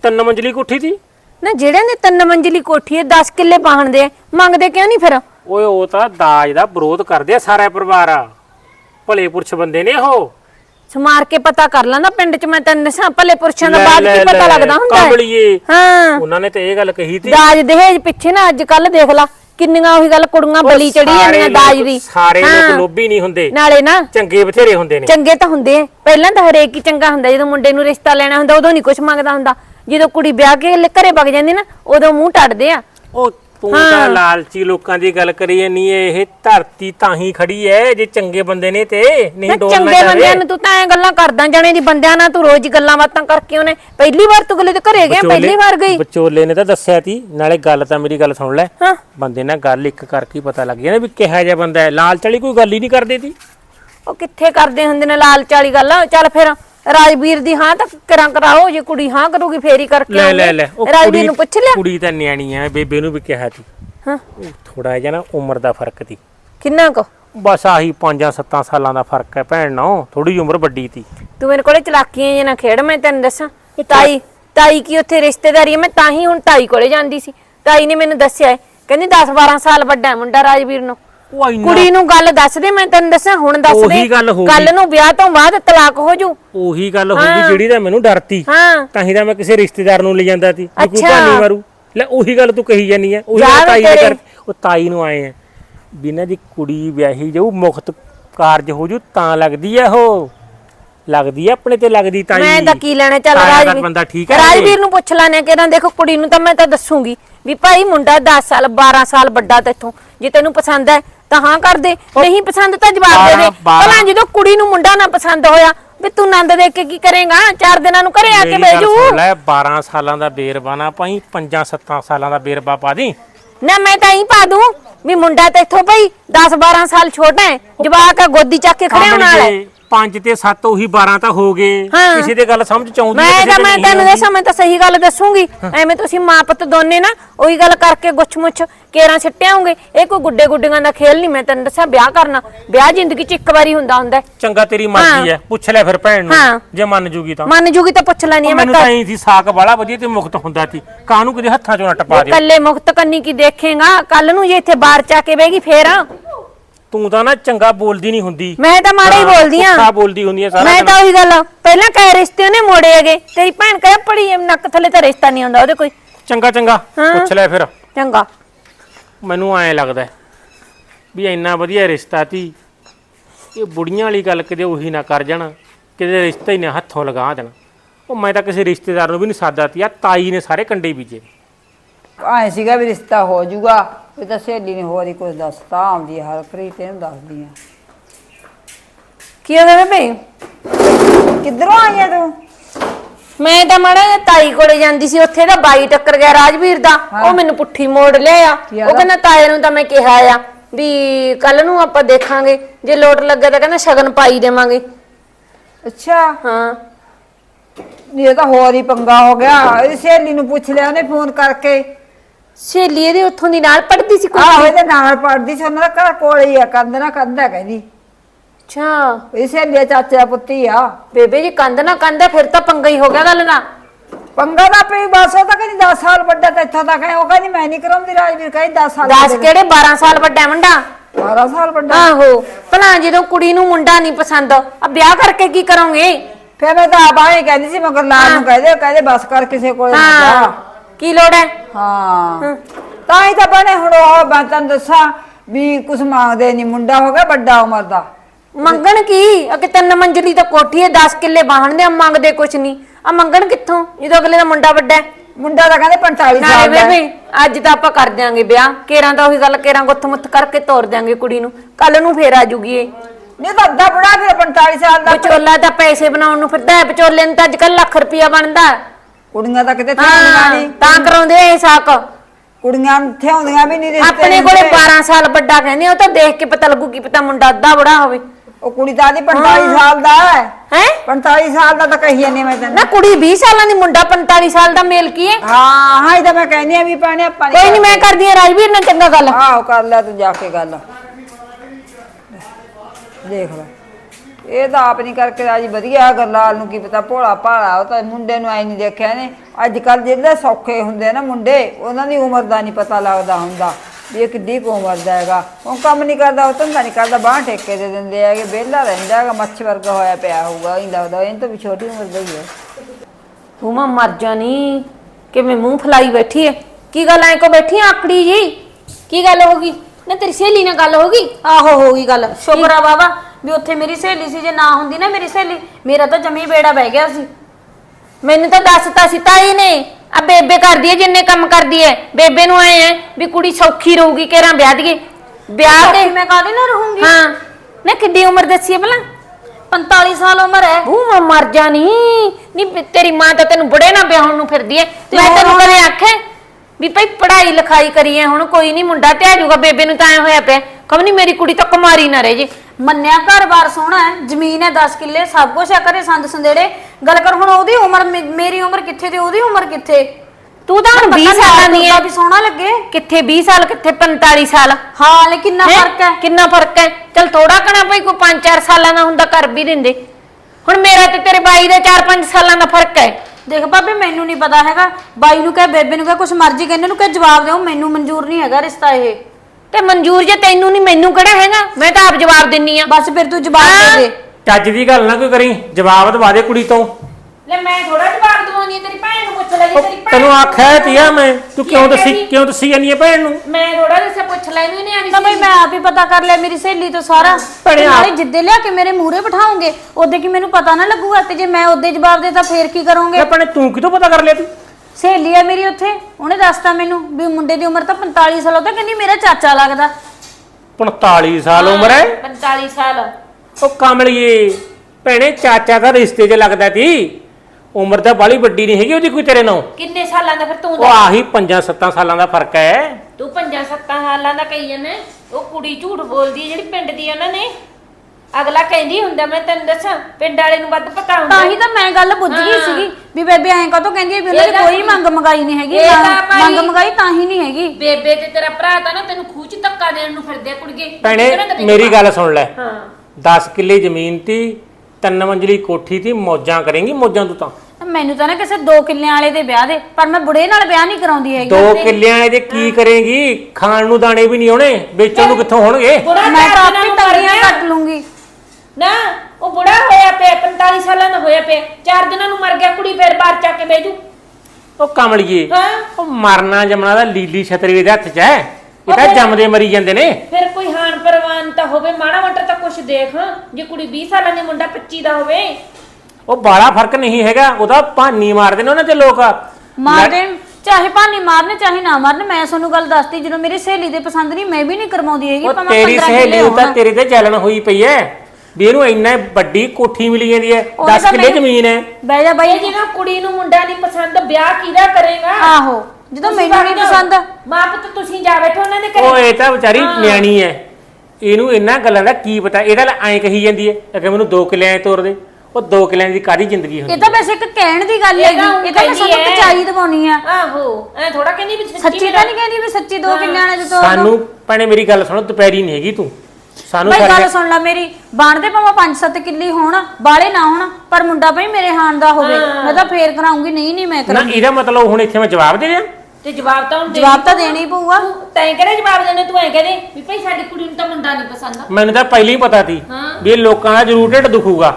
ਤਿੰਨ ਮੰਜ਼ਲੀ ਕੋਠੀ ਤੀ। ਨਾ ਜਿਹੜੇ ਨੇ ਤਿੰਨ ਮੰਜ਼ਲੀ ਕੋਠੀ ਹੈ 10 ਕਿੱਲੇ ਪਾਹਣ ਦੇ ਮੰਗਦੇ ਕਿਉਂ ਨਹੀਂ ਫਿਰ? ਓਏ ਉਹ ਤਾਂ ਦਾਜ ਦਾ ਵਿਰੋਧ ਕਰਦੇ ਆ ਸਾਰਾ ਪਰਿਵਾਰ। ਭਲੇ ਪੁਰਸ਼ ਬੰਦੇ ਨੇ ਉਹ। ਸਮਾਰ ਕੇ ਪਤਾ ਕਰ ਲੈਂਦਾ ਪਿੰਡ 'ਚ ਮੈਂ ਤੈਨੂੰ ਦੱਸਾਂ ਭਲੇ ਪੁਰਸ਼ਾਂ ਦਾ ਲੈ, ਬਾਅਦ ਕੀ ਪਤਾ ਲੱਗਦਾ ਹੁੰਦਾ ਹੈ। ਕਮਲੀਏ। ਹਾਂ। ਉਹਨਾਂ ਨੇ ਤੇ ਇਹ ਗੱਲ ਕਹੀ ਤੀ। ਦਾਜ ਦਹੇਜ ਪਿੱਛੇ ਨਾ ਅੱਜ ਕੱਲ ਦੇਖ ਲਾ ਕਿੰਨੀਆਂ ਉਹੀ ਗੱਲ ਕੁੜੀਆਂ ਬਲੀ ਚੜੀ ਜਾਂਦੀਆਂ ਦਾਜ ਦੀ। ਸਾਰੇ ਲੋਕ। ਲੋਭੀ ਨਹੀਂ ਹੁੰਦੇ। ਨਾਲੇ ਨਾ ਚੰਗੇ ਬਥੇਰੇ ਹੁੰਦੇ ਨੇ। ਚੰਗੇ ਤਾਂ ਹੁੰਦੇ ਆ। ਪਹਿਲਾਂ ਤਾਂ ਹਰੇਕ ਹੀ ਚੰਗਾ ਹੁੰਦਾ ਜਦੋਂ ਮੁੰਡੇ ਨੂੰ ਰਿਸ਼ਤਾ ਲੈਣਾ ਹੁੰਦਾ ਉਦੋਂ ਨਹੀਂ ਕੁਝ ਮੰਗਦਾ ਹੁੰਦਾ। ਜਦੋਂ ਕੁੜੀ ਵਿਆਹ ਕੇ ਘਰੇ ਵਗ ਜਾਂਦੀ ਨਾ ਉਦੋਂ ਮੂੰਹ ਟੱਟਦੇ ਆ। ਉਹ ਤੂੰ ਤਾਂ ਲਾਲਚੀ ਲੋਕਾਂ ਦੀ ਗੱਲ ਕਰੀ ਜਾਨੀ ਏ ਇਹ ਧਰਤੀ ਤਾਂ ਹੀ ਖੜੀ ਐ ਜੇ ਚੰਗੇ ਬੰਦੇ ਨੇ ਤੇ ਨਹੀਂ ਡੋਲਣਾ ਚੰਗੇ ਬੰਦਿਆਂ ਨੂੰ ਤੂੰ ਤਾਂ ਐ ਗੱਲਾਂ ਕਰਦਾ ਜਾਣੇ ਦੀ ਬੰਦਿਆਂ ਨਾਲ ਤੂੰ ਰੋਜ਼ ਗੱਲਾਂ ਬਾਤਾਂ ਕਰਕੇ ਉਹਨੇ ਪਹਿਲੀ ਵਾਰ ਤੂੰ ਗਲੇ ਤੇ ਘਰੇ ਗਿਆ ਪਹਿਲੀ ਵਾਰ ਗਈ। ਵਿਚੋਲੇ ਨੇ ਤਾਂ ਦੱਸਿਆ ਤੀ ਨਾਲੇ ਗੱਲ ਤਾਂ ਮੇਰੀ ਗੱਲ ਸੁਣ ਲੈ। ਬੰਦੇ ਨਾਲ ਗੱਲ ਇੱਕ ਕਰਕੇ ਪਤਾ ਲੱਗ ਗਿਆ ਨਾ ਵੀ ਕਿਹਾ ਜਿਹਾ ਬੰਦਾ ਹੈ ਲਾਲਚ ਵਾਲੀ ਕੋਈ ਗੱਲ ਹੀ ਨਹੀਂ ਕਰਦੇ ਤੀ। ਉਹ ਕਿੱਥੇ ਕਰਦੇ ਹੁੰਦੇ ਨੇ ਲਾਲਚ ਵਾਲੀ ਗੱਲ? ਚੱਲ ਫਿਰ ਰਾਜਵੀਰ ਦੀ ਹਾਂ ਤਾਂ ਕਰਾਂ ਕਰਾਓ ਜੇ ਕੁੜੀ ਹਾਂ ਕਰੂਗੀ ਫੇਰ ਹੀ ਕਰਕੇ ਲੈ ਲੈ। ਲੈ ਉਹ ਰਾਜਵੀਰ ਕੁੜੀ ਨੂੰ ਪੁੱਛ ਲਿਆ? ਕੁੜੀ ਤਾਂ ਨਿਆਣੀ ਐ ਬੇਬੇ ਨੂੰ ਵੀ ਕਿਹਾ ਤੀ ਹਾਂ। ਥੋੜਾ ਜਿਹਾ ਨਾ ਉਮਰ ਦਾ ਫ਼ਰਕ ਤੀ ਕਿੰਨਾ ਕੁ? ਬਸ ਆਹੀ 5-7 ਸਾਲਾਂ ਦਾ ਫ਼ਰਕ ਹੈ ਭੈਣ ਨਾਲੋਂ ਥੋੜੀ ਉਮਰ ਵੱਡੀ ਤੀ ਤੂੰ ਮੇਰੇ ਕੋਲੇ ਚਲਾਕੀਆਂ ਜੇ ਨਾ ਖੇਡ ਮੈਂ ਤੈਨੂੰ ਦੱਸਾਂ। ਤਾਈ ਤਾਈ ਕੀ ਉੱਥੇ ਰਿਸ਼ਤੇਦਾਰੀ ਹੈ? ਮੈਂ ਤਾਂ ਹੀ ਹੁਣ ਤਾਈ ਕੋਲੇ ਜਾਂਦੀ ਸੀ। ਤਾਈ ਨੇ ਮੈਨੂੰ ਦੱਸਿਆ ਹੈ, ਕਹਿੰਦੀ 10 12 ਸਾਲ ਵੱਡਾ ਹੈ ਮੁੰਡਾ ਰਾਜਵੀਰ ਨੂੰ। ਉਹ ਇੰਨਾ ਕੁੜੀ ਨੂੰ ਗੱਲ ਦੱਸ ਦੇ ਮੈਂ ਤੈਨੂੰ ਦੱਸਾਂ ਹੁਣ ਦੱਸ ਦੇ। ਉਹੀ ਗੱਲ। ਕੱਲ ਨੂੰ ਵਿਆਹ ਤੋਂ ਬਾਅਦ ਤਲਾਕ ਹੋ ਜੂ। ਉਹੀ ਗੱਲ ਹੋ ਗਈ ਜਿਹੜੀ ਤਾਂ ਮੈਨੂੰ ਡਰ ਤੀ ਹਾਂ। ਤਾਂ ਹੀ ਤਾਂ ਮੈਂ ਕਿਸੇ ਰਿਸ਼ਤੇਦਾਰ ਨੂੰ ਲੈ ਜਾਂਦਾ ਸੀ। ਵੀ ਕੋਈ ਅੱਛਾ। ਭਾਨੀ ਮਾਰੂ। ਲੈ ਉਹੀ ਗੱਲ ਤੂੰ ਕਹੀ ਜਾਨੀ ਐ ਉਹੀ ਗੱਲ ਤਾਈ ਨੇ ਤੇਰੇ। ਕਰ ਉਹ ਤਾਈ ਨੂੰ ਆਏ ਆ। ਵੀ ਇਹਨਾਂ ਦੀ ਕੁੜੀ ਵਿਆਹੀ ਜਾਊ ਮੁਖਤ ਕਾਰਜ ਹੋ ਜੂ ਤਾਂ ਲੱਗਦੀ ਐ ਉਹ। ਲੱਗਦੀ ਐ ਆਪਣੇ ਤੇ ਲੱਗਦੀ ਤਾਈ। ਮੈਂ ਤਾਂ ਕੀ ਲੈਣਾ? ਚੱਲ ਤਾਇਆ ਦਾ ਰਾਜਵੀਰ ਬੰਦਾ ਠੀਕ ਹੈ ਰਾਜਵੀਰ ਨੂੰ ਪੁੱਛ ਲੈਣੇ ਕਿ ਨਾ ਦੇਖੋ ਕੁੜੀ ਨੂੰ ਤਾਂ ਮੈਂ ਤਾਂ ਦੱਸੂਗੀ। ਵੀ ਭਾਈ ਮੁੰਡਾ 10 ਸਾਲ 12 ਸਾਲ ਵੱਡਾ ਤੇਥੋਂ। ਜੇ ਤੈਨੂੰ ਪਸੰਦ ਹੈ ਤਾਂ ਹਾਂ ਕਰ ਦੇ ਨਹੀਂ ਪਸੰਦ ਤਾਂ ਜਵਾਬ ਦੇ ਦੇ। 12 12 ਭਲਾ ਜਦੋਂ ਕੁੜੀ ਨੂੰ ਮੁੰਡਾ ਨਾ ਪਸੰਦ ਹੋਇਆ ਵੀ ਤੂੰ ਨੰਦ ਦੇਖ ਕੇ ਕੀ ਕਰੇਗਾ? ਚਾਰ ਦਿਨਾਂ ਨੂੰ ਘਰੇ ਆ ਕੇ ਮੇਰੀ ਗੱਲ ਸੁਣ ਲੈ 12 ਸਾਲਾਂ ਦਾ ਬੇਰਬਾ ਨਾ ਪਾਈ 5-7 ਸਾਲਾਂ ਦਾ ਬੇਰਬਾ ਪਾ ਦੀ। ਨਾ ਮੈਂ ਤਾਂ ਹੀ ਪਾ ਦੂੰ ਵੀ ਮੁੰਡਾ ਤੇ ਇੱਥੋਂ ਭਾਈ 10 12 ਸਾਲ ਛੋਟਾ ਹੈ ਜਵਾਕ ਆ ਗੋਦੀ ਚੱਕ ਕੇ ਖੜਿਆ ਨਾਲ ਹੈ। 5 ਤੇ 7 ਉਹੀ 12 ਤਾਂ ਹੋ ਗਏ। ਹਾਂ। ਕਿਸੇ ਦੇ ਗੱਲ ਸਮਝ ਚ ਆਉਂਦੀ ਹੈ, ਮੈਂ ਕਿਸੇ ਤਾਂ ਦੇ ਮੈਂ ਨਹੀਂ ਤੈਨੂੰ ਆਉਂਦੀ। ਦੱਸਾਂ ਮੈਂ ਤਾਂ ਸਹੀ ਗੱਲ ਦੱਸੂਗੀ। ਐਵੇਂ ਤੁਸੀਂ ਮਾਂ ਪੁੱਤ ਦੋਨੇ ਨਾ ਉਹੀ ਗੱਲ ਕਰਕੇ ਗੁੱਛ-ਮੁੱਛ ਕੇਰਾਂ ਆਉਂਗੇ ਇਹ ਕੋਈ ਗੁੱਡੇ ਗੁੱਡੀਆਂ ਦਾ ਖੇਲ ਨਹੀਂ ਮੈਂ ਤੈਨੂੰ ਦੱਸਾਂ ਵਿਆਹ ਕਰਨਾ। ਵਿਆਹ ਜ਼ਿੰਦਗੀ 'ਚ ਇੱਕ ਵਾਰੀ ਹੁੰਦਾ ਹੁੰਦਾ ਹੈ। ਚੰਗਾ ਤੇਰੀ ਮਰਜ਼ੀ ਹੈ। ਪੁੱਛ ਲੈ ਫਿਰ ਭੈਣ ਹਾਂ। ਨੂੰ ਜੇ ਮੰਨ ਜੂਗੀ ਤਾਂ। ਮੰਨ ਜੂਗੀ ਤਾਂ ਪੁੱਛ ਲੈਣੀ ਆ ਮੈਂ ਮੈਨੂੰ ਤਾਂ ਐਂ ਸੀ ਸਾਕ ਵਾਲਾ ਵਧੀਆ ਤੇ ਮੁਕਤ ਹੁੰਦਾ ਸੀ। ਕਾਹਨੂੰ ਕਿਤੇ ਹੱਥਾਂ ਚੋਂ ਨਾ ਟਪਾ ਦੇ ਕੱਲੇ ਮੁਕਤ ਕੰਨੀ ਕੀ ਦੇਖੇਗਾ? ਕੱਲ ਨੂੰ ਜੇ ਇੱਥੇ ਬਾਹਰ ਚਾ ਕੇ ਬੈਗੀ ਫੇਰ? ਤੂੰ ਤਾਂ ਨਾ ਚੰਗਾ ਬੋਲਦੀ ਨਹੀਂ ਹੁੰਦੀ। ਮੈਂ ਤਾਂ ਮਾੜਾ ਹੀ ਬੋਲਦੀ ਆ ਪੁੱਠਾ ਬੋਲਦੀ ਹੁੰਦੀ ਹੈ ਸਾਰਾ ਮੈਂ ਦਿਨ। ਤਾਂ ਉਹੀ ਗੱਲ ਪਹਿਲਾਂ ਕਹੇ ਰਿਸ਼ਤੇ ਉਹਨੇ ਮੋੜੇ ਹੈਗੇ। ਤੇਰੀ ਭੈਣ ਕਹੇ ਪੜੀ ਨੱਕ ਥੱਲੇ ਤਾਂ ਰਿਸ਼ਤਾ ਨਹੀਂ ਆਉਂਦਾ ਉਹਦੇ ਕੋਈ। ਚੰਗਾ ਚੰਗਾ। ਹਾਂ। ਪੁੱਛ ਲੈ ਫਿਰ। ਚੰਗਾ। ਮੈਨੂੰ ਐਂ ਲੱਗਦਾ ਹੈ ਵੀ ਇੰਨਾ ਵਧੀਆ ਰਿਸ਼ਤਾ ਸੀ ਇਹ ਬੁੜੀਆਂ ਵਾਲੀ ਗੱਲ ਕਿਤੇ ਉਹੀ ਨਾ ਕਰ ਜਾਣ ਕਿਤੇ ਰਿਸ਼ਤਾ ਹੀ ਨਾ ਹੱਥੋਂ ਲਗਾ ਦੇਣ। ਉਹ ਮੈਂ ਤਾਂ ਕਿਸੇ ਰਿਸ਼ਤੇਦਾਰ ਨੂੰ ਵੀ ਨਹੀਂ ਸਾਦਾ ਤੀ ਆ ਤਾਈ ਨੇ ਸਾਰੇ ਕੰਡੇ ਬੀਜੇ। ਆਏ ਸੀਗਾ ਵੀ ਰਿਸ਼ਤਾ ਹੋ ਜਾਊਗਾ ਵੀ ਤਾਂ ਸਹੇਲੀ ਨੇ ਹੋਰ ਹੀ ਕੁਝ ਦੱਸਤਾ ਆਉਂਦੀ ਹਰ ਫਰੀ ਤੈਨੂੰ ਦੱਸਦੀ ਆ। ਕੀ ਹੋ ਗਿਆ ਬੇਬੇ? ਕਿੱਧਰੋਂ ਆਈ ਆ ਤੂੰ? ਮੈਂ ਤਾਂ ਮਾੜਾ ਜਿਹਾ ਤਾਈ ਕੋਲੇ ਜਾਂਦੀ ਸੀ ਉੱਥੇ ਦਾ ਬਾਈ ਟੱਕਰ ਗਿਆ ਰਾਜਵੀਰ ਦਾ ਉਹ ਮੈਨੂੰ ਪੁੱਠੀ ਮੋੜ ਲਿਆ। ਉਹ? ਕਹਿੰਦਾ ਤਾਏ ਨੂੰ ਤਾਂ ਮੈਂ ਕਿਹਾ ਆ ਵੀ ਕੱਲ ਨੂੰ ਆਪਾਂ ਦੇਖਾਂਗੇ ਜੇ ਲੋਟ ਲੱਗਾ ਤਾਂ ਕਹਿੰਦਾ ਸ਼ਗਨ ਪਾਈ ਦੇਵਾਂਗੇ। ਅੱਛਾ। ਹਾਂ। ਇਹ ਤਾਂ ਹੋਰ ਹੀ ਪੰਗਾ ਹੋ ਗਿਆ ਇਹਦੀ ਸਹੇਲੀ ਨੂੰ ਪੁੱਛ ਲਿਆ ਉਹਨੇ ਫੋਨ ਕਰਕੇ। ਸਹੇਲੀ ਇਹਦੇ ਉੱਥੋਂ ਦੀ ਨਾਲ ਪੜਦੀ ਸੀ ਆਹੋ ਕੋਈ ਇਹਦੇ ਨਾਲ ਪੜਦੀ ਸੀ ਉਹਨਾਂ ਦਾ ਘਰ ਕੋਲ ਹੀ ਆ ਕੰਧ ਨਾ ਕੰਧ ਕਹਿੰਦੀ। ਅੱਛਾ। ਸਹੇਲੀ ਦਾ ਚਾਚੇ ਦਾ ਪੁੱਤੀ ਆ। ਬੇਬੇ ਜੀ ਕੰਧ ਨਾ ਕੰਧ ਫਿਰ ਤਾਂ ਪੰਗਾ ਹੀ ਹੋ ਗਿਆ ਗੱਲ ਦਾ। ਪੰਗਾ ਦਾ ਪਈ ਬਸ ਉਹ ਤਾਂ ਕਹਿੰਦੀ 10 ਸਾਲ ਵੱਡਾ ਤੇ ਇੱਥੋਂ ਤੱਕ ਹੈ ਉਹ ਕਹਿੰਦੀ ਮੈਂ ਨਹੀਂ ਕਰਾਉਂਦੀ ਰਾਜਵੀਰ ਕਹਿੰਦੀ 10 ਸਾਲ 10 ਕਿਹੜੇ? 12 ਸਾਲ ਵੱਡਾ ਹੈ ਮੁੰਡਾ? 12 ਸਾਲ ਵੱਡਾ। ਆਹੋ ਭਲਾ ਜਦੋਂ ਕੁੜੀ ਨੂੰ ਮੁੰਡਾ ਨਹੀਂ ਪਸੰਦ ਆ ਵਿਆਹ ਕਰਕੇ ਕੀ ਕਰੋਗੇ? ਫਿਰ ਮੈਂ ਤਾਂ ਆਪ ਆਏ ਕਹਿੰਦੀ ਸੀ ਮਗਰ ਲਾਲ ਨੂੰ ਕਹਦੇ ਕਹਿੰਦੇ ਬਸ ਕਰ ਕਿਸੇ ਕੋਲ ਨਾ ਹਾਂ। ਜਾ ਕੀ ਲੋੜ ਹੈ? ਹਾਂ। ਤਾਂ ਹੀ ਤਾਂ ਬਣੇ ਹੁਣ ਉਹ ਮੈਂ ਤੈਨੂੰ ਦੱਸਾਂ ਵੀ ਕੁਛ ਮੰਗਦੇ ਨਹੀਂ ਮੁੰਡਾ ਹੋ ਗਿਆ ਵੱਡਾ ਉਮਰ ਦਾ। ਮੰਗਣ ਕੀ? ਅਗੇ ਤਿੰਨ ਮੰਜ਼ਲੀ ਤਾਂ ਕੋਠੀ ਹੈ 10 ਕਿੱਲੇ ਬਾਹਣ ਦੇ ਆ, ਮੰਗਦੇ ਕੁਛ ਨਹੀਂ ਆ ਮੰਗਣ ਕਿੱਥੋਂ? ਜਦੋਂ ਅਗਲੇ ਦਾ ਮੁੰਡਾ ਵੱਡਾ ਹੈ। ਮੁੰਡਾ ਤਾਂ ਕਹਿੰਦੇ 45 ਨਾਲੇ ਸਾਲ ਦਾ ਹੈ। ਬੇਬੇ ਅੱਜ ਤਾਂ ਆਪਾਂ ਕਰ ਦਿਆਂਗੇ ਵਿਆਹ। ਕੇਰਾਂ ਤਾਂ ਉਹੀ ਗੱਲ ਕੇਰਾਂ ਗੁੱਥ ਮੁੱਥ ਕਰਕੇ ਤੋਰ ਦਿਆਂਗੇ ਕੁੜੀ ਨੂੰ। ਕੱਲ ਨੂੰ ਫੇਰ ਆ ਜੂਗੀ ਇਹ। ਨਹੀਂ ਤਾਂ ਅੱਧਾ ਬੁੜਾ ਫਿਰ 45 ਸਾਲ ਦਾ ਵਿਚੋਲਾ ਤਾਂ ਪੈਸੇ ਬਣਾਉਣ ਨੂੰ ਫਿਰਦਾ ਹੈ ਵਿਚੋਲੇ ਨੂੰ ਤਾਂ ਅੱਜ ਕੱਲ ਲੱਖ ਰੁਪਇਆ ਬਣਦਾ ਹੈ। ਕੁੜੀਆਂ ਤਾਂ ਕਿਤੇ ਥਾਂਦੀਆਂ ਹਾਂ ਨਹੀਂ ਤਾਂ ਕਰਾਉਂਦੇ ਐ ਸਾਕ। ਕੁੜੀਆਂ ਇੱਥੇ ਆਉਂਦੀਆਂ ਵੀ ਨਹੀਂ ਰਿਸ਼ਤੇ ਆਪਣੇ ਕੋਲੇ ਹੁੰਦੇ। 12 ਸਾਲ ਵੱਡਾ ਕਹਿੰਦੇ ਆ, ਉਹ ਤਾਂ ਦੇਖ ਕੇ ਪਤਾ ਲੱਗੂ ਕੀ ਪਤਾ ਮੁੰਡਾ ਅੱਧਾ ਬੁੜਾ ਹੋਵੇ। ਉਹ ਕੁੜੀ ਤਾਂ ਆਦੀ 45 ਸਾਲ ਦਾ ਹੈ। ਹੈ? 45 ਸਾਲ ਦਾ ਤਾਂ ਕਹੀ ਜਾਂਦੀ ਮੈਂ ਤੈਨੂੰ। ਨਾ ਕੁੜੀ 20 ਸਾਲਾਂ ਦੀ ਮੁੰਡਾ 45 ਸਾਲ ਦਾ ਮੇਲ ਕੀ ਹੈ? ਹਾਂ ਹਾਂ ਇਹ ਤਾਂ ਮੈਂ ਕਹਿੰਦੀ ਆ ਵੀ ਪਾਣੀ ਆਪਾਂ ਕੋਈ ਨਹੀਂ ਮੈਂ ਕਰਦੀ ਆ ਰਾਜਵੀਰ ਨਾਲ ਚੰਗਾ ਗੱਲ। ਆਹੋ ਕਰ ਲੈ ਤੂੰ ਜਾ ਕੇ ਗੱਲ। ਦੇਖ ਲੈ। ਇਹ ਤਾਂ ਆਪ ਨਹੀਂ ਕਰਕੇ ਰਾਜੀ ਵਧੀਆ ਗਰਲਾਲ ਨੂੰ ਕੀ ਪਤਾ ਭੋਲਾ ਭਾਲਾ ਉਹ ਤਾਂ ਮੁੰਡੇ ਨੂੰ ਐ ਨਹੀਂ ਦੇਖਿਆ ਨੇ ਅੱਜ ਕੱਲ ਜਿਹੜੇ ਸੌਖੇ ਹੁੰਦੇ ਨਾ ਮੁੰਡੇ ਉਹਨਾਂ ਦੀ ਉਮਰ ਦਾ ਨਹੀਂ ਪਤਾ ਲੱਗਦਾ ਹੁੰਦਾ ਵੀ ਇਹ ਕਿੱਡੀ ਕੁ ਉਮਰ ਦਾ ਹੈਗਾ। ਉਹ ਕੰਮ ਨਹੀਂ ਕਰਦਾ ਉਹ ਧੰਦਾ ਨਹੀਂ ਕਰਦਾ ਬਾਹ ਠੇਕੇ ਦੇ ਦਿੰਦੇ ਹੈਗੇ ਵਿਹਲਾ ਰਹਿੰਦਾ ਹੈਗਾ ਮੱਛ ਵਰਗਾ ਹੋਇਆ ਪਿਆ ਹੋਊਗਾ ਇਹ ਲੱਗਦਾ ਇਹਨੂੰ ਤਾਂ ਵੀ ਛੋਟੀ ਉਮਰ ਦਾ ਹੀ ਹੈ। ਤੂੰ ਮਾ ਮਰ ਜਾਨੀ ਕਿਵੇਂ ਮੂੰਹ ਫਲਾਈ ਬੈਠੀ ਐ? ਕੀ ਗੱਲ ਐ ਕੋ ਬੈਠੀ ਆਂ ਆਕੜੀ ਜੀ? ਕੀ ਗੱਲ ਹੋ ਗਈ? ਨਾ ਤੇਰੀ ਸਹੇਲੀ ਨਾਲ ਗੱਲ ਹੋ ਗਈ? ਆਹੋ ਹੋ ਗਈ ਗੱਲ। ਸ਼ੁਕਰ ਆ ਬਾਬਾ। ਵੀ ਉੱਥੇ ਮੇਰੀ ਸਹੇਲੀ ਸੀ ਜੇ ਨਾ ਹੁੰਦੀ ਨਾ ਮੇਰੀ ਸਹੇਲੀ ਮੇਰਾ ਤਾਂ ਜਮੀ ਬੇੜਾ ਬਹਿ ਗਿਆ ਸੀ। ਮੈਨੂੰ ਤਾਂ ਦੱਸਤਾ ਸੀ ਤਾਈ ਨੇ ਆ ਬੇਬੇ ਕਰਦੀ ਐ ਜਿੰਨੇ ਕੰਮ ਕਰਦੀ ਐ ਬੇਬੇ ਨੂੰ ਐ ਐ ਵੀ ਕੁੜੀ ਸੌਖੀ ਰਹੂਗੀ ਕਿਹੜਾ ਵਿਆਹ ਦੀਏ। ਵਿਆਹ ਤੇ ਤੇ ਮੈਂ ਕਾਹਦੇ ਨਾਲ ਰਹੂੰਗੀ? ਹਾਂ। ਨਾ ਕਿੱਡੀ ਉਮਰ ਦੱਸੀ ਐ ਭਲਾ? 45 ਸਾਲ ਉਮਰ ਹੈ। ਉਹ ਮੈਂ ਮਰ ਜਾਣੀ ਨਹੀਂ ਤੇਰੀ ਮਾਂ ਤਾਂ ਤੈਨੂੰ ਬੁੜੇ ਨਾ ਵਿਆਹਣ ਨੂੰ ਫਿਰਦੀ ਐ ਮੈਂ ਹੋਰ? ਤੈਨੂੰ ਕਦੇ ਆਖੇ ਵੀ ਭਾਈ ਪੜ੍ਹਾਈ ਲਿਖਾਈ ਕਰੀਏ ਹੁਣ ਕੋਈ ਨਹੀਂ ਮੁੰਡਾ ਤੇ ਆ ਜਾਊਗਾ ਬੇਬੇ ਨੂੰ ਤਾਂ ਐ ਹੋਇਆ ਪਿਆ ਕਮ ਨਹੀਂ ਮੇਰੀ ਕੁੜੀ ਤਾਂ ਕੁਮਾਰੀ ਨਾ ਰਹੇ ਜੇ। ਮੰਨਿਆ ਘਰ-ਬਾਰ ਸੋਹਣਾ ਹੈ ਜ਼ਮੀਨ ਹੈ 10 ਕਿੱਲੇ ਸਭ ਕੁਝ ਹੈ ਕਰੇ ਸੰਦ ਸੰਦੇੜੇ। ਗੱਲ ਕਰ ਹੁਣ ਉਹਦੀ ਉਮਰ ਮੇ- ਮੇਰੀ ਉਮਰ ਕਿੱਥੇ ਤੇ ਉਹਦੀ ਉਮਰ ਕਿੱਥੇ? ਤੂੰ ਤਾਂ ਹੁਣ 20 ਪਤਾ ਸਾਲਾਂ ਦੀ ਐ ਵੀ ਸੋਹਣਾ ਲੱਗੇ। ਕਿੱਥੇ 20 ਸਾਲ ਕਿੱਥੇ 45 ਸਾਲ? ਹਾਂ ਲੈ ਕਿੰਨਾ ਹੈਂ? ਫ਼ਰਕ ਹੈ। ਕਿੰਨਾ ਫ਼ਰਕ ਹੈ? ਚਲ ਥੋੜਾ ਕਣਾ ਭਾਈ ਕੋਈ 5-4 ਸਾਲਾਂ ਦਾ ਹੁੰਦਾ ਕਰ ਵੀ ਦਿੰਦੇ। ਹੁਣ ਮੇਰਾ ਤੇ ਤੇਰੇ ਬਾਈ ਦਾ 4-5 ਸਾਲਾਂ ਦਾ ਫ਼ਰਕ ਹੈ। ਦੇਖ ਬਾਬੇ ਮੈਨੂੰ ਨਹੀਂ ਪਤਾ ਹੈਗਾ। ਬਾਈ ਨੂੰ ਕਹੇ ਬੇਬੇ ਨੂੰ ਕਹੇ ਕੁਛ ਮਰਜ਼ੀ ਕਹਿੰਦੇ ਨੂੰ ਕਹੇ ਜਵਾਬ ਦਿਓ। ਮੈਨੂੰ ਮਨਜ਼ੂਰ ਨਹੀਂ ਹੈਗਾ ਰਿਸ਼ਤਾ ਇਹ। ਤੇ ਮਨਜ਼ੂਰ ਜੇ ਤੈਨੂੰ ਨਹੀਂ ਮੈਨੂੰ ਕਿਹੜਾ ਹੈਗਾ? ਮੈਂ ਤਾਂ ਆਪ ਜਵਾਬ ਦਿੰਨੀ ਆ। ਬਸ ਫਿਰ ਤੂੰ ਜਵਾਬ ਦੇ ਦੇ। ਚੱਜ ਦੀ ਗੱਲ ਨਾ ਕੋਈ ਕਰੀ ਜਵਾਬ ਦਵਾ ਦੇ ਕੁੜੀ ਤੋਂ। ਲੈ ਮੈਂ ਥੋੜਾ ਜਵਾਬ ਦਵਾਉਣੀ ਤੇਰੀ ਭੈਣ ਨੂੰ ਪੁੱਛ ਲੈ ਜੇ ਤੇਰੀ ਭੈਣ ਤੈਨੂੰ ਆਖਿਆ ਤੀਆ ਮੈਂ ਤੂੰ ਕਿਉਂ ਦੱਸੀ? ਕਿਉਂ ਦੱਸੀ ਜਾਨੀ ਹੈ ਭੈਣ ਨੂੰ? ਮੈਂ ਥੋੜਾ ਦੱਸਿਆ ਪੁੱਛ ਪੁੱਛ ਲੈ ਇਹਨੂੰ ਇਹਨੇ ਆਣੀ ਤਾਂ ਬਈ ਮੈਂ ਆਪ ਹੀ ਪਤਾ ਕਰ ਲਿਆ ਮੇਰੀ ਸਹੇਲੀ ਤੋਂ ਸਾਰਾ। ਤੇ ਨਾਲੇ ਜਿੱਦੇ ਲਿਆ ਕੇ ਮੇਰੇ ਮੂਹਰੇ ਬਿਠਾਉਂਗੇ ਉਹਦੇ ਕੀ ਮੈਨੂੰ ਪਤਾ ਨਾ ਲੱਗੂਗਾ? ਤੇ ਜੇ ਮੈਂ ਉਹਦੇ ਜਵਾਬ ਦੇ ਤਾਂ ਫੇਰ ਕੀ ਕਰੋਗੇ? ਆਪਣੇ ਤੂੰ ਕਿਤੋਂ ਪਤਾ ਕਰ ਲਿਆ ਤੂੰ? ਸਹੇਲੀ ਆ ਮੇਰੀ ਉੱਥੇ। ਉਹਨੇ ਦੱਸਤਾ ਮੈਨੂੰ ਵੀ ਮੁੰਡੇ ਦੀ ਉਮਰ ਤਾਂ 45 ਸਾਲ ਉਹ ਤਾਂ ਕਹਿੰਦੀ ਮੇਰਾ ਚਾਚਾ ਲੱਗਦਾ। 45 ਸਾਲ ਉਮਰ ਹੈ? 45 ਸਾਲ। ਉਹ ਕਮਲੀਏ ਭੈਣੇ ਚਾਚਾ ਦਾ ਰਿਸ਼ਤੇ 'ਚ ਲੱਗਦਾ ਤੀ। ਉਮਰ ਤਾਂ ਬਾਲੀ ਵੱਡੀ ਨਹੀਂ ਹੈਗੀ ਉਹਦੀ ਕੋਈ ਤੇਰੇ ਨਾਲ। ਕਿੰਨੇ ਸਾਲਾਂ ਦਾ ਫਿਰ ਤੂੰ ਉਹ ਆਹੀ 5-7 ਸਾਲਾਂ ਦਾ ਫ਼ਰਕ ਹੈ। ਤੂੰ ਪੰਜਾਂ ਸੱਤਾਂ ਸਾਲਾਂ ਦਾ ਕਹੀ ਜਾਂਦਾ। ਉਹ ਕੁੜੀ ਝੂਠ ਬੋਲਦੀ ਹੈ ਜਿਹੜੀ ਪਿੰਡ ਦੀ ਉਹਨਾਂ ਨੇ। ਅਗਲਾ ਕਹਿੰਦੀ ਹੁੰਦਾ ਮੈਂ ਤੈਨੂੰ ਦੱਸਾਂ ਪਿੰਡ ਵਾਲੇ ਨੂੰ ਵੱਧ ਪਤਾ ਹੁੰਦਾ। ਤਾਂ ਹੀ ਤਾਂ ਮੈਂ ਗੱਲ ਪੁੱਛ ਗਈ ਸੀਗੀ ਵੀ ਬੇਬੇ ਐਂ ਕਾਹਤੋਂ ਕਹਿੰਦੀ ਹੈ ਵੀ ਉਹਨਾਂ ਦੀ ਇਹਦਾ ਕੋਈ ਮੰਗ ਮੰਗਾਈ ਨਹੀਂ ਹੈਗੀ ਮੰਗ- ਭਾਈ- ਮੰਗ ਮੰਗਾਈ ਤਾਂ ਹੀ ਨਹੀਂ ਹੈਗੀ। ਬੇਬੇ ਤੇ ਤੇਰਾ ਭਰਾ ਤਾਂ ਨਾ ਤੈਨੂੰ ਖੂਚ ਧੱਕਾ ਦੇਣ ਨੂੰ ਫਿਰਦੇ ਆ ਕੁੜੀਏ। ਭੈਣੇ ਕਿਹੜਾ ਮੇਰੀ ਗੱਲ ਸੁਣ ਲੈ। ਹਾਂ। 10 ਕਿੱਲੇ ਜ਼ਮੀਨ ਤੀ ਤਿੰਨ ਮੰਜ਼ਲੀ ਕੋਠੀ ਤੀ ਮੌਜਾਂ ਕਰੇਂਗੀ ਮੌਜਾਂ ਤੂੰ ਤਾਂ। ਮੈਨੂੰ ਤਾਂ ਨਾ ਕਿਸੇ ਦੋ ਕਿੱਲਿਆਂ ਵਾਲੇ ਦੇ ਵਿਆਹ ਦੇ ਪਰ ਮੈਂ ਬੁੜੇ ਨਾਲ ਵਿਆਹ ਨਹੀਂ ਕਰਾਉਂਦੀ ਹੈਗੀ। ਦੋ ਕਿੱਲਿਆਂ ਇਹਦੇ ਕੀ ਕਰੇਂਗੀ? ਖਾਣ ਨੂੰ ਦਾਣੇ ਵੀ ਨਹੀਂ ਆਉਣੇ ਵੇਚਣ ਨੂੰ ਕਿੱਥੋਂ ਹੋਣਗੇ? ਮੈਂ ਤਾਂ ਆਪੇ ਦਿਨਾਂ ਨੂੰ ਟੰਗੀਆਂ ਮਰ ਗਿਆ। ਕੱਟ ਲੂੰਗੀ। ਨਾ ਉਹ ਬੁੜਾ ਹੋਇਆ ਪਿਆ 45 ਸਾਲਾਂ ਦਾ ਹੋਇਆ ਪਿਆ। ਚਾਰ ਦਿਨਾਂ ਨੂੰ ਮਰ ਗਿਆ ਕੁੜੀ ਫੇਰ ਬਾਹਰ ਚੱਕ ਕੇ ਬੈਜੂ ਉਹ ਕਮਲੀਏ ਹਾਂ। ਉਹ ਮਰਨਾ ਜਮਣਾ ਦਾ ਲੀਲੀ ਛਤਰੀ ਦੇ ਹੱਥ 'ਚ ਹੈ। ਇਹ ਤਾਂ ਜੰਮਦੇ ਮਰੀ ਜਾਂਦੇ ਨੇ। ਫਿਰ ਕੋਈ ਹਾਨ ਪਰਵਾਨ ਤਾਂ ਹੋਵੇ ਮਾੜਾ ਮੋਟਾ ਤਾਂ ਕੁਛ ਦੇਖ ਜੇ ਕੁੜੀ 20 ਸਾਲਾਂ ਦੀ ਮੁੰਡਾ 25 ਦਾ ਹੋਵੇ। ਉਹ ਬਾਲਾ ਫ਼ਰਕ ਨਹੀਂ ਹੈਗਾ ਉਹਦਾ ਭਾਨੀ ਮਾਰਦੇ ਨੇ ਉਹਨਾਂ ਤੇ ਲੋਕ। ਮਾਰ ਦੇਣ ਚਾਹੇ ਭਾਨੀ ਮਾਰਨ ਚਾਹੇ ਨਾ ਮਾਰਨ ਮੈਂ ਤੁਹਾਨੂੰ ਗੱਲ ਦੱਸਤੀ ਜਦੋਂ ਮੇਰੀ ਸਹੇਲੀ ਦੇ ਪਸੰਦ ਨਹੀਂ ਮੈਂ ਵੀ ਨਹੀਂ ਕਰਵਾਉਂਦੀ ਹੈਗੀ ਉਹ ਭਾਵੇਂ ਤੇਰੀ 15 ਸਹੇਲੀ ਤਾਂ ਹੋਣ। ਤੇਰੇ ਤੇ ਜਲਨ ਹੋਈ ਪਈ ਐ ਵੀ ਇਹਨੂੰ ਇੰਨਾ ਵੱਡੀ ਕੋਠੀ ਮਿਲੀ ਜਾਂਦੀ ਉਹਨੇ 10 ਤਾਂ ਕਿੱਲੇ ਮੈਨੂੰ- ਜ਼ਮੀਨ ਐ ਬਹਿ ਜਾ ਬਾਈ। ਇਹ ਜਦੋਂ ਕੁੜੀ ਨੂੰ ਮੁੰਡਾ ਨਹੀਂ ਪਸੰਦ ਵਿਆਹ ਕਿਹਦਾ ਕਰੇਗਾ? ਆਹੋ ਜਦੋਂ ਤੁਸੀਂ ਮੈਨੂੰ ਨਹੀਂ। ਪਸੰਦ। ਮਾਂ ਪੁੱਤ ਤੁਸੀਂ ਜਾ ਬੈਠੋ ਉਹਨਾਂ ਦੇ ਉਹ ਘਰੇ ਇਹ ਤਾਂ ਵਿਚਾਰੀ ਨਿਆਣੀ ਐ ਇਹਨੂੰ ਇੰਨਾ ਗੱਲਾਂ ਦਾ ਕੀ ਪਤਾ? ਇਹਦਾ ਐਂ ਕਹੀ ਜਾਂਦੀ ਐ ਕਿ ਮੈਨੂੰ 2 ਕਿੱਲੇ ਐ ਤੋਰ ਦੇ ਉਹ 2 ਕਿੱਲਿਆਂ ਦੀ ਕਾਦੀ ਜ਼ਿੰਦਗੀ ਇਹ ਹੁੰਦੀ ਤਾਂ ਵੈਸੇ ਇੱਕ ਕਹਿਣ ਦੀ ਗੱਲ ਇਹ ਹੈਗੀ। ਤਾਂ ਇਹ ਤਾਂ ਮੈਂ ਕਹਿੰਦੀ ਸਾਨੂੰ ਹੈ। ਪਚਾਈ ਦਵਾਉਣੀ ਆ ਆਹੋ ਐ ਥੋੜਾ ਕਹਿੰਦੀ ਵੀ ਸੱਚੀ ਤਾਂ ਨਹੀਂ ਕਹਿੰਦੀ ਵੀ ਸੱਚੀ ਦੋ ਕਿੱਲਿਆਂ ਨੇ ਜਦੋਂ ਸਾਨੂੰ ਭੈਣੇ ਮੇਰੀ ਗੱਲ ਸੁਣੋ ਦੁਪਹਿਰੀ ਨਹੀਂ ਹੈਗੀ ਤੂੰ। ਸਾਨੂੰ ਬਈ ਗੱਲ ਸੁਣ ਲੈ ਮੇਰੀ ਬਾਣਦੇ ਭਾਵੇਂ 5-7 ਕਿੱਲੇ ਹੋਣ ਬਾਲੇ ਨਾ ਹੋਣ ਪਰ ਮੁੰਡਾ ਭਈ ਮੇਰੇ ਹਾਨ ਦਾ ਹੋਵੇ। ਮੈਂ ਤਾਂ ਫੇਰ ਕਰਾਉਂਗੀ ਨਹੀਂ ਨਹੀਂ ਮੈਂ ਨਾ ਕਰਾਂ ਇਹਦਾ ਮਤਲਬ ਹੁਣ ਇੱਥੇ ਮੈਂ ਜਵਾਬ ਦੇ ਦਿਆਂ ਤੇ ਜਵਾਬ ਤਾਂ ਹੁਣ ਦੇ ਜਵਾਬ ਤਾਂ ਦੇਣਾ ਹੀ ਪਊਗਾ। ਤੂੰ ਤੈਂ ਕਿਹੜਾ ਜਵਾਬ ਦੇਣੇ ਤੂੰ ਐ ਕਹਦੇ ਵੀ ਭਾਈ ਸਾਡੀ ਕੁੜੀ ਨੂੰ ਤਾਂ ਮੁੰਡਾ ਨਹੀਂ ਪਸੰਦ ਮੈਨੂੰ ਤਾਂ ਪਹਿਲਾਂ ਹੀ ਪਤਾ ਸੀ ਹਾਂ। ਵੀ ਇਹ ਲੋਕਾਂ ਦਾ ਜ਼ਰੂਰ ਢਿੱਡ ਦੁਖੂਗਾ।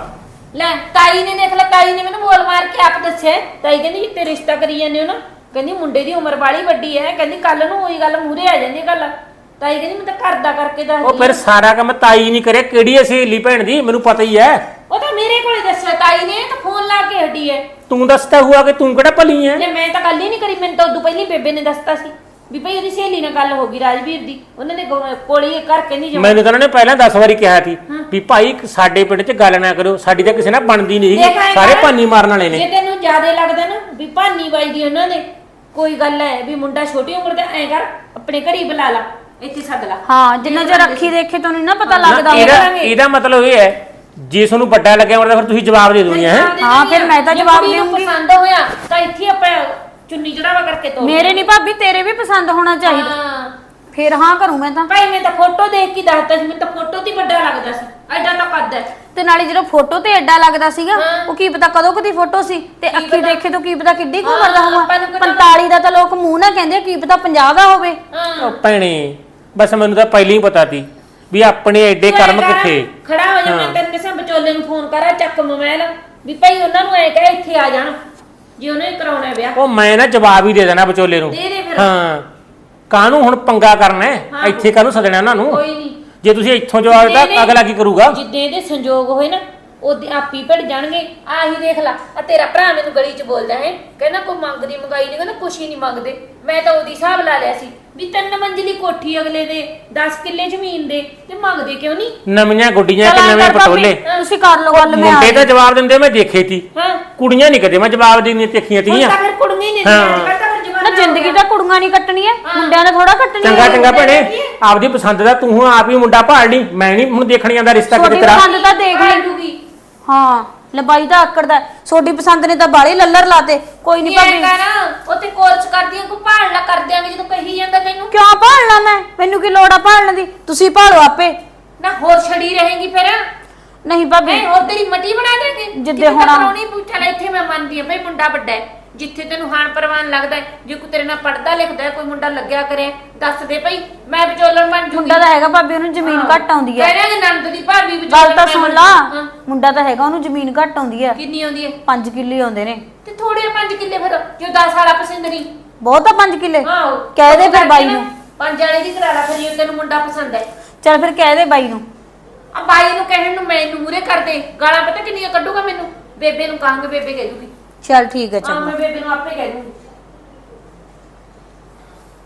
ਲੈ ਤਾਈ ਨੇ ਦੇਖ ਲੈ ਤਾਈ ਨੇ ਮੈਨੂੰ ਬੋਲ ਮਾਰ ਕੇ ਆਪ ਦੱਸਿਆ। ਤਾਈ ਕਹਿੰਦੀ ਜਿੱਤੇ ਰਿਸ਼ਤਾ ਕਰੀ ਜਾਂਦੇ ਹੋ ਨਾ? ਕਹਿੰਦੀ ਮੁੰਡੇ ਦੀ ਉਮਰ ਬਾਲੀ ਵੱਡੀ ਹੈ। ਕਹਿੰਦੀ ਕੱਲ ਨੂੰ ਉਹੀ ਗੱਲ ਮੂਰੇ ਆ ਜਾਂਦੀ ਗੱਲ ਤਾਈ ਕਹਿੰਦੀ ਮੈਂ ਤਾਂ ਘਰ ਦਾ ਕਰਕੇ ਉਹ ਦੱਸਦੀ ਫਿਰ ਸਾਰਾ ਕੰਮ ਤਾਈ ਨਹੀਂ ਕਰੇ ਕਿਹੜੀ ਐ ਸਹੇਲੀ ਭੈਣ ਦੀ ਮੈਨੂੰ ਪਤਾ ਹੀ ਐ ਉਹ ਤਾਂ ਮੇਰੇ ਕੋਲੇ ਦੱਸਿਆ ਤਾਈ ਨੇ ਤਾਂ ਫੋਨ ਲਾ ਕੇ ਹਟੀ ਹੈ। ਤੂੰ ਦੱਸਦਾ ਹੁਆ ਕਿ ਤੂੰ ਕਿਹੜਾ ਭਲੀ ਐ ਜੇ ਮੈਂ ਤਾਂ ਗੱਲ ਹੀ ਨਹੀਂ ਕਰੀ ਮੈਨੂੰ ਤਾਂ ਉਦੋਂ ਪਹਿਲੀ ਬੇਬੇ ਨੇ ਦੱਸਤਾ ਸੀ ਵੀ ਭਈ ਉਹਦੀ ਸਹੇਲੀ ਨਾਲ ਗੱਲ ਹੋ ਗਈ ਰਾਜਵੀਰ ਦੀ। ਉਹਨਾਂ ਨੇ ਗੋ- ਕੋਲੀ ਇਹ ਘਰ ਕਹਿੰਦੀ ਜਾ ਮੈਨੂੰ ਤਾਂ ਉਹਨਾਂ ਨੇ ਪਹਿਲਾਂ 10 ਵਾਰੀ ਕਿਹਾ ਸੀ ਵੀ ਭਾਈ ਸਾਡੇ ਪਿੰਡ 'ਚ ਗੱਲ ਨਾ ਕਰੋ ਸਾਡੀ ਤਾਂ ਕਿਸੇ ਨਾਲ ਬਣਦੀ ਨਹੀਂ ਦੇਖ ਹੈਗੀ। ਐਂ ਸਾਰੇ ਕਰ, ਭਾਨੀ ਮਾਰਨ ਵਾਲੇ ਜੇ ਨੇ ਤੈਨੂੰ ਜ਼ਿਆਦਾ ਲੱਗਦਾ ਨਾ ਵੀ ਭਾਨੀ ਬਾਈ ਦੀ ਉਹਨਾਂ ਦੇ ਕੋਈ ਗੱਲ ਹੈ ਵੀ ਮੁੰਡਾ ਛੋਟੀ ਉਮਰ ਦਾ ਐ ਕਰ ਆਪਣੇ ਘਰੀ ਬੁਲਾ ਲਾ। ਇੱਥੇ ਸੱਦ ਲਾ। ਹਾਂ ਜਿੰਨਾ ਚਿਰ ਅੱਖੀ ਦੇਖੇ ਤੁਹਾਨੂੰ ਨਾ ਪਤਾ ਨਾ, ਲੱਗਦਾ ਇਹਦਾ ਹੋਵੇ ਇਹਦਾ ਮਤਲਬ ਇਹ ਹੈ ਜੇ ਤੁਹਾਨੂੰ ਵੱਡਾ ਲੱਗਿਆ ਹੁੰਦਾ ਫਿਰ ਤੁਸੀਂ ਜਵਾਬ ਦੇ ਦੋਗੇ ਹੈ? ਹਾਂ, ਫਿਰ ਮੈਂ ਤਾਂ ਜੇ ਜਵਾਬ ਕੁੜੀ ਨੂੰ ਦੇਊਂਗੀ। ਪਸੰਦ ਹੋਇਆ ਤਾਂ ਇੱਥੇ ਆਪਾਂ ਚੁੰਨੀ ਚੜਾਵਾ ਕਰਕੇ ਤੋਰ ਮੇਰੇ ਨਹੀਂ ਭਾਬੀ ਤੇਰੇ ਵੀ ਪਸੰਦ ਹੋਣਾ ਚਾਹੀਦਾ। ਹਾਂ ਫੇਰ ਹਾਂ ਕਰੂੰ ਮੈਂ ਤਾਂ। ਭਾਈ ਮੈਂ ਤਾਂ ਫੋਟੋ ਦੇਖ ਕੇ ਦੱਸਦਾ ਸੀ ਮੈਨੂੰ ਤਾਂ ਫੋਟੋ ਤੇ ਹੀ ਵੱਡਾ ਲੱਗਦਾ ਸੀ। ਐਡਾ ਤਾਂ ਕੱਦ ਹੈ। ਤੇ ਨਾਲੇ ਜਦੋਂ ਫੋਟੋ ਤੇ ਐਡਾ ਲੱਗਦਾ ਸੀਗਾ ਹਾਂ। ਉਹ ਕੀ ਪਤਾ ਕਦੋਂ ਕਦੀ ਫੋਟੋ ਸੀ? ਤੇ ਅੱਖੀ? ਦੇਖੇ ਤੋਂ ਕੀ ਪਤਾ ਕਿੱਡੀ ਕੁ ਉਮਰ ਦਾ ਹੋਊਗਾ। ਆਪਾਂ ਨੂੰ ਕਿਹੜਾ 45 ਦਾ ਤਾਂ ਲੋਕ ਮੂੰਹ ਨਾਲ ਕਹਿੰਦੇ ਕੀ ਪਤਾ 50 ਦਾ ਹੋਵੇ। ਹਾਂ। ਉਹ ਭੈਣੇ ਬਸ ਮੈਨੂੰ ਤਾਂ ਪਹਿਲਾਂ ਹੀ ਪਤਾ ਸੀ ਵੀ ਆਪਣੇ ਐਡੇ ਤੂੰ ਐਂ ਕਰਮ ਕਰ, ਕਿੱਥੇ? ਖੜਾ ਹੋ ਜਾ ਮੈਂ ਹਾਂ। ਤੈਨੂੰ ਦੱਸਾਂ ਵਿਚੋਲੇ ਨੂੰ ਫੋਨ ਕਰਾ ਚੱਕ ਮੋਬਾਈਲ ਵੀ ਭਾਈ ਉਹਨਾਂ ਨੂੰ ਐ ਕਹੇ ਇੱਥੇ ਆ ਜਾਣ। ਜੇ ਉਹਨੇ ਕਰਾਉਣਾ ਹੈ ਵਿਆਹ। ਉਹ ਮੈਂ ਨਾ ਜਵਾਬ ਹੀ ਦੇ ਦੇਣਾ ਵਿਚੋਲੇ ਨੂੰ। ਦੇ ਦੇ ਫਿਰ। ਹਾਂ। ਕਾਹਨੂੰ ਹੁਣ ਪੰਗਾ ਕਰਨਾ ਹੈ? ਹਾਂ। ਇੱਥੇ ਕਾਹਨੂੰ ਸੱਦਣਾ ਉਹਨਾਂ ਨੂੰ? ਕੋਈ ਨਹੀਂ। ਜੇ ਤੁਸੀਂ ਇੱਥੋਂ ਜਵਾਬ ਦਿੱਤਾ ਜਿੱਦੇ ਅਗਲਾ ਕੀ ਕਰੂਗਾ? ਜਿੱਦੇ ਦੇ ਸੰਜੋਗ ਹੋਏ ਨਾ ਉਹਦੇ ਆਪੀ ਭੜ ਜਾਣਗੇ ਆਹੀ ਦੇਖ ਲੈ। ਆ ਤੇਰਾ ਭਰਾ ਮੈਨੂੰ ਗਲੀ 'ਚ ਬੋਲਦਾ ਹੈ ਕਹਿੰਦਾ ਕੋਈ ਮੰਗਦੀ ਮੰਗਾਈ ਨਹੀਂ ਕਹਿੰਦਾ ਕੁਛ ਹੀ ਨਹੀਂ ਮੰਗਦੇ। ਮੈਂ ਤਾਂ ਉਹਦੀ ਹਿਸਾਬ ਲਾ ਲਿਆ ਸੀ ਵੀ ਤਿੰਨ ਮੰਜ਼ਲੀ ਕੋਠੀ ਅਗਲੇ ਦੇ 10 ਕਿੱਲੇ ਜ਼ਮੀਨ ਦੇ ਤੇ ਮੰਗਦੇ ਕਿਉਂ ਨਹੀਂ? ਨਵੀਆਂ ਗੁੱਡੀਆਂ ਚੱਲ ਐਂ ਨਵੇਂ ਕਰ ਭਾਬੀ, ਪਟੋਲੇ? ਤੁਸੀਂ ਕਰ ਲਓ ਗੱਲ ਮੈਂ ਆ ਮੁੰਡੇ ਤਾਂ ਜਵਾਬ ਦਿੰਦੇ ਮੈਂ ਦੇਖੇ ਤੀ। ਹਾਂ। ਕੁੜੀਆਂ ਨਹੀਂ ਕਦੇ ਮੈਂ ਜਵਾਬ ਦੇਣੀ ਦੇਖੀਆਂ ਹੁਣ ਤੀਆਂ ਤਾਂ ਫਿਰ ਕੁੜੀਆਂ ਹੀ ਨਹੀਂ ਹਾਂ। ਤਾਂ ਫਿਰ ਨਾ ਜਵਾਨ ਜ਼ਿੰਦਗੀ ਤਾਂ ਕੁੜੀਆਂ ਨਹੀਂ ਕੱਟਣੀਆਂ ਮੁੰਡਿਆਂ ਨੇ ਥੋੜਾ ਕੱਟਣੀ ਚੰਗਾ ਹੈ। ਚੰਗਾ ਭੈਣੇ ਆਪਦੀ ਪਸੰਦ ਦਾ ਤੂੰ ਹੁਣ ਆਪ ਹੀ ਮੁੰਡਾ ਭਾਲ ਲਈ ਮੈਂ ਨਹੀਂ ਹੁਣ ਦੇਖਣ ਜਾਂਦਾ ਰਿਸ਼ਤਾ ਕਿਤੇ ਤੁਹਾਡੀ ਤੇਰਾ। ਪਸੰਦ ਤਾਂ ਦੇਖ ਲਈ। ਜੂਗੀ ਹਾਂ ਲਬਾਈ ਦਾ ਆਕੜਦਾ ਤੁਹਾਡੀ ਪਸੰਦ ਨੇ ਤਾਂ ਬਾਲੇ ਲੱਲਰ ਲਾਤੇ। ਕੋਈ ਨਹੀਂ ਨਹੀਂ ਭਾਬੀ। ਕਰ ਉੱਥੇ ਕੋਰਸ ਕਰਦੀਆਂ ਕੋ ਭਾਲ ਨਾ ਕਰ ਦਿਆਂਗੇ ਜਦੋਂ ਕਹੀ ਜਾਂਦਾ ਤੈਨੂੰ। ਕਿਉਂ ਭਾਲਣਾ ਮੈਂ? ਮੈਨੂੰ ਕੀ ਲੋੜ ਆ ਭਾਲਣ ਦੀ? ਤੁਸੀਂ ਭਾਲੋ ਆਪੇ। ਨਾ ਹੋਰ ਛੜੀ ਰਹੇਗੀ ਫਿਰ। ਨਹੀਂ ਭਾਬੀ। ਮੈਂ ਹੋਰ ਤੇਰੀ ਮਟੀ ਬਣਾ ਦੇਂਗੇ ਜਿੱਦੇ ਹੋਣਾ- ਕਰਾਉਣੀ ਪੁੱਛਾ ਲੈ ਇੱਥੇ ਮੈਂ ਮੰਨਦੀ ਆ ਭਈ ਮੁੰਡਾ ਵੱਡਾ ਹੈ। ਜਿੱਥੇ ਤੈਨੂੰ ਹਾਨ ਪ੍ਰਵਾਨ ਲੱਗਦਾ ਜੇ ਕੋਈ ਤੇਰੇ ਨਾਲ ਪੜਦਾ ਲਿਖਦਾ ਹੈ, ਕੋਈ ਮੁੰਡਾ ਲੱਗਿਆ ਕਰੇ ਦੱਸ ਦੇ ਭਈ ਮੈਂ ਵਿਚੋਲਣ ਬਣ ਜੂੰਗੀ। ਮੁੰਡਾ ਹੈਗਾ ਭਾਬੀ ਉਹਨੂੰ ਜ਼ਮੀਨ ਘੱਟ ਆਉਂਦੀ ਹੈ। ਕਹਿ ਰਿਹਾ ਨੰਦ ਦੀ ਭਾਬੀ ਵਿਚੋਲਣ ਗੱਲ ਤਾਂ ਸੁਣ ਲਾ। ਮੁੰਡਾ ਤਾਂ ਹੈਗਾ ਉਹਨੂੰ ਜ਼ਮੀਨ ਘੱਟ ਆਉਂਦੀ ਹੈ। ਕਿੰਨੀ ਆਉਂਦੀ ਹੈ? 5 ਕਿੱਲੇ ਆਉਂਦੇ ਨੇ। ਤੇ ਥੋੜੇ 5 ਕਿੱਲੇ ਫਿਰ ਜੋ 10 ਵਾਲਾ ਪਸੰਦ ਨਹੀਂ। ਬਹੁਤ ਆ 5 ਕਿੱਲੇ। ਆਹੋ ਕਹਿ ਦੇ ਫਿਰ ਬਾਈ ਨੂੰ। ਪੰਜ ਵਾਲੇ ਦੀ ਕਰਾੜਾ ਫਿਰ ਜੇ ਤੈਨੂੰ ਮੁੰਡਾ ਪਸੰਦ ਹੈ। ਚੱਲ ਫਿਰ ਕਹਿ ਦੇ ਬਾਈ ਨੂੰ। ਆ ਬਾਈ ਨੂੰ ਕਹਿਣ ਨੂੰ ਮੈਨੂੰ ਮੂਰੇ ਕਰਦੇ ਗਾਲਾਂ ਪਤਾ ਕਿੰਨੀਆਂ ਕੱਢੂਗਾ ਮੈਨੂੰ? ਬੇਬੇ ਨੂੰ ਕਹਾਂਗੇ ਬੇਬੇ ਕਹਿ ਦੂਗੀ। ਚੱਲ ਠੀਕ ਹੈ ਹਾਂ ਮੈਂ ਬੇਬੇ ਨੂੰ ਆਪੇ ਕਹਿ ਦੂੰਗੀ।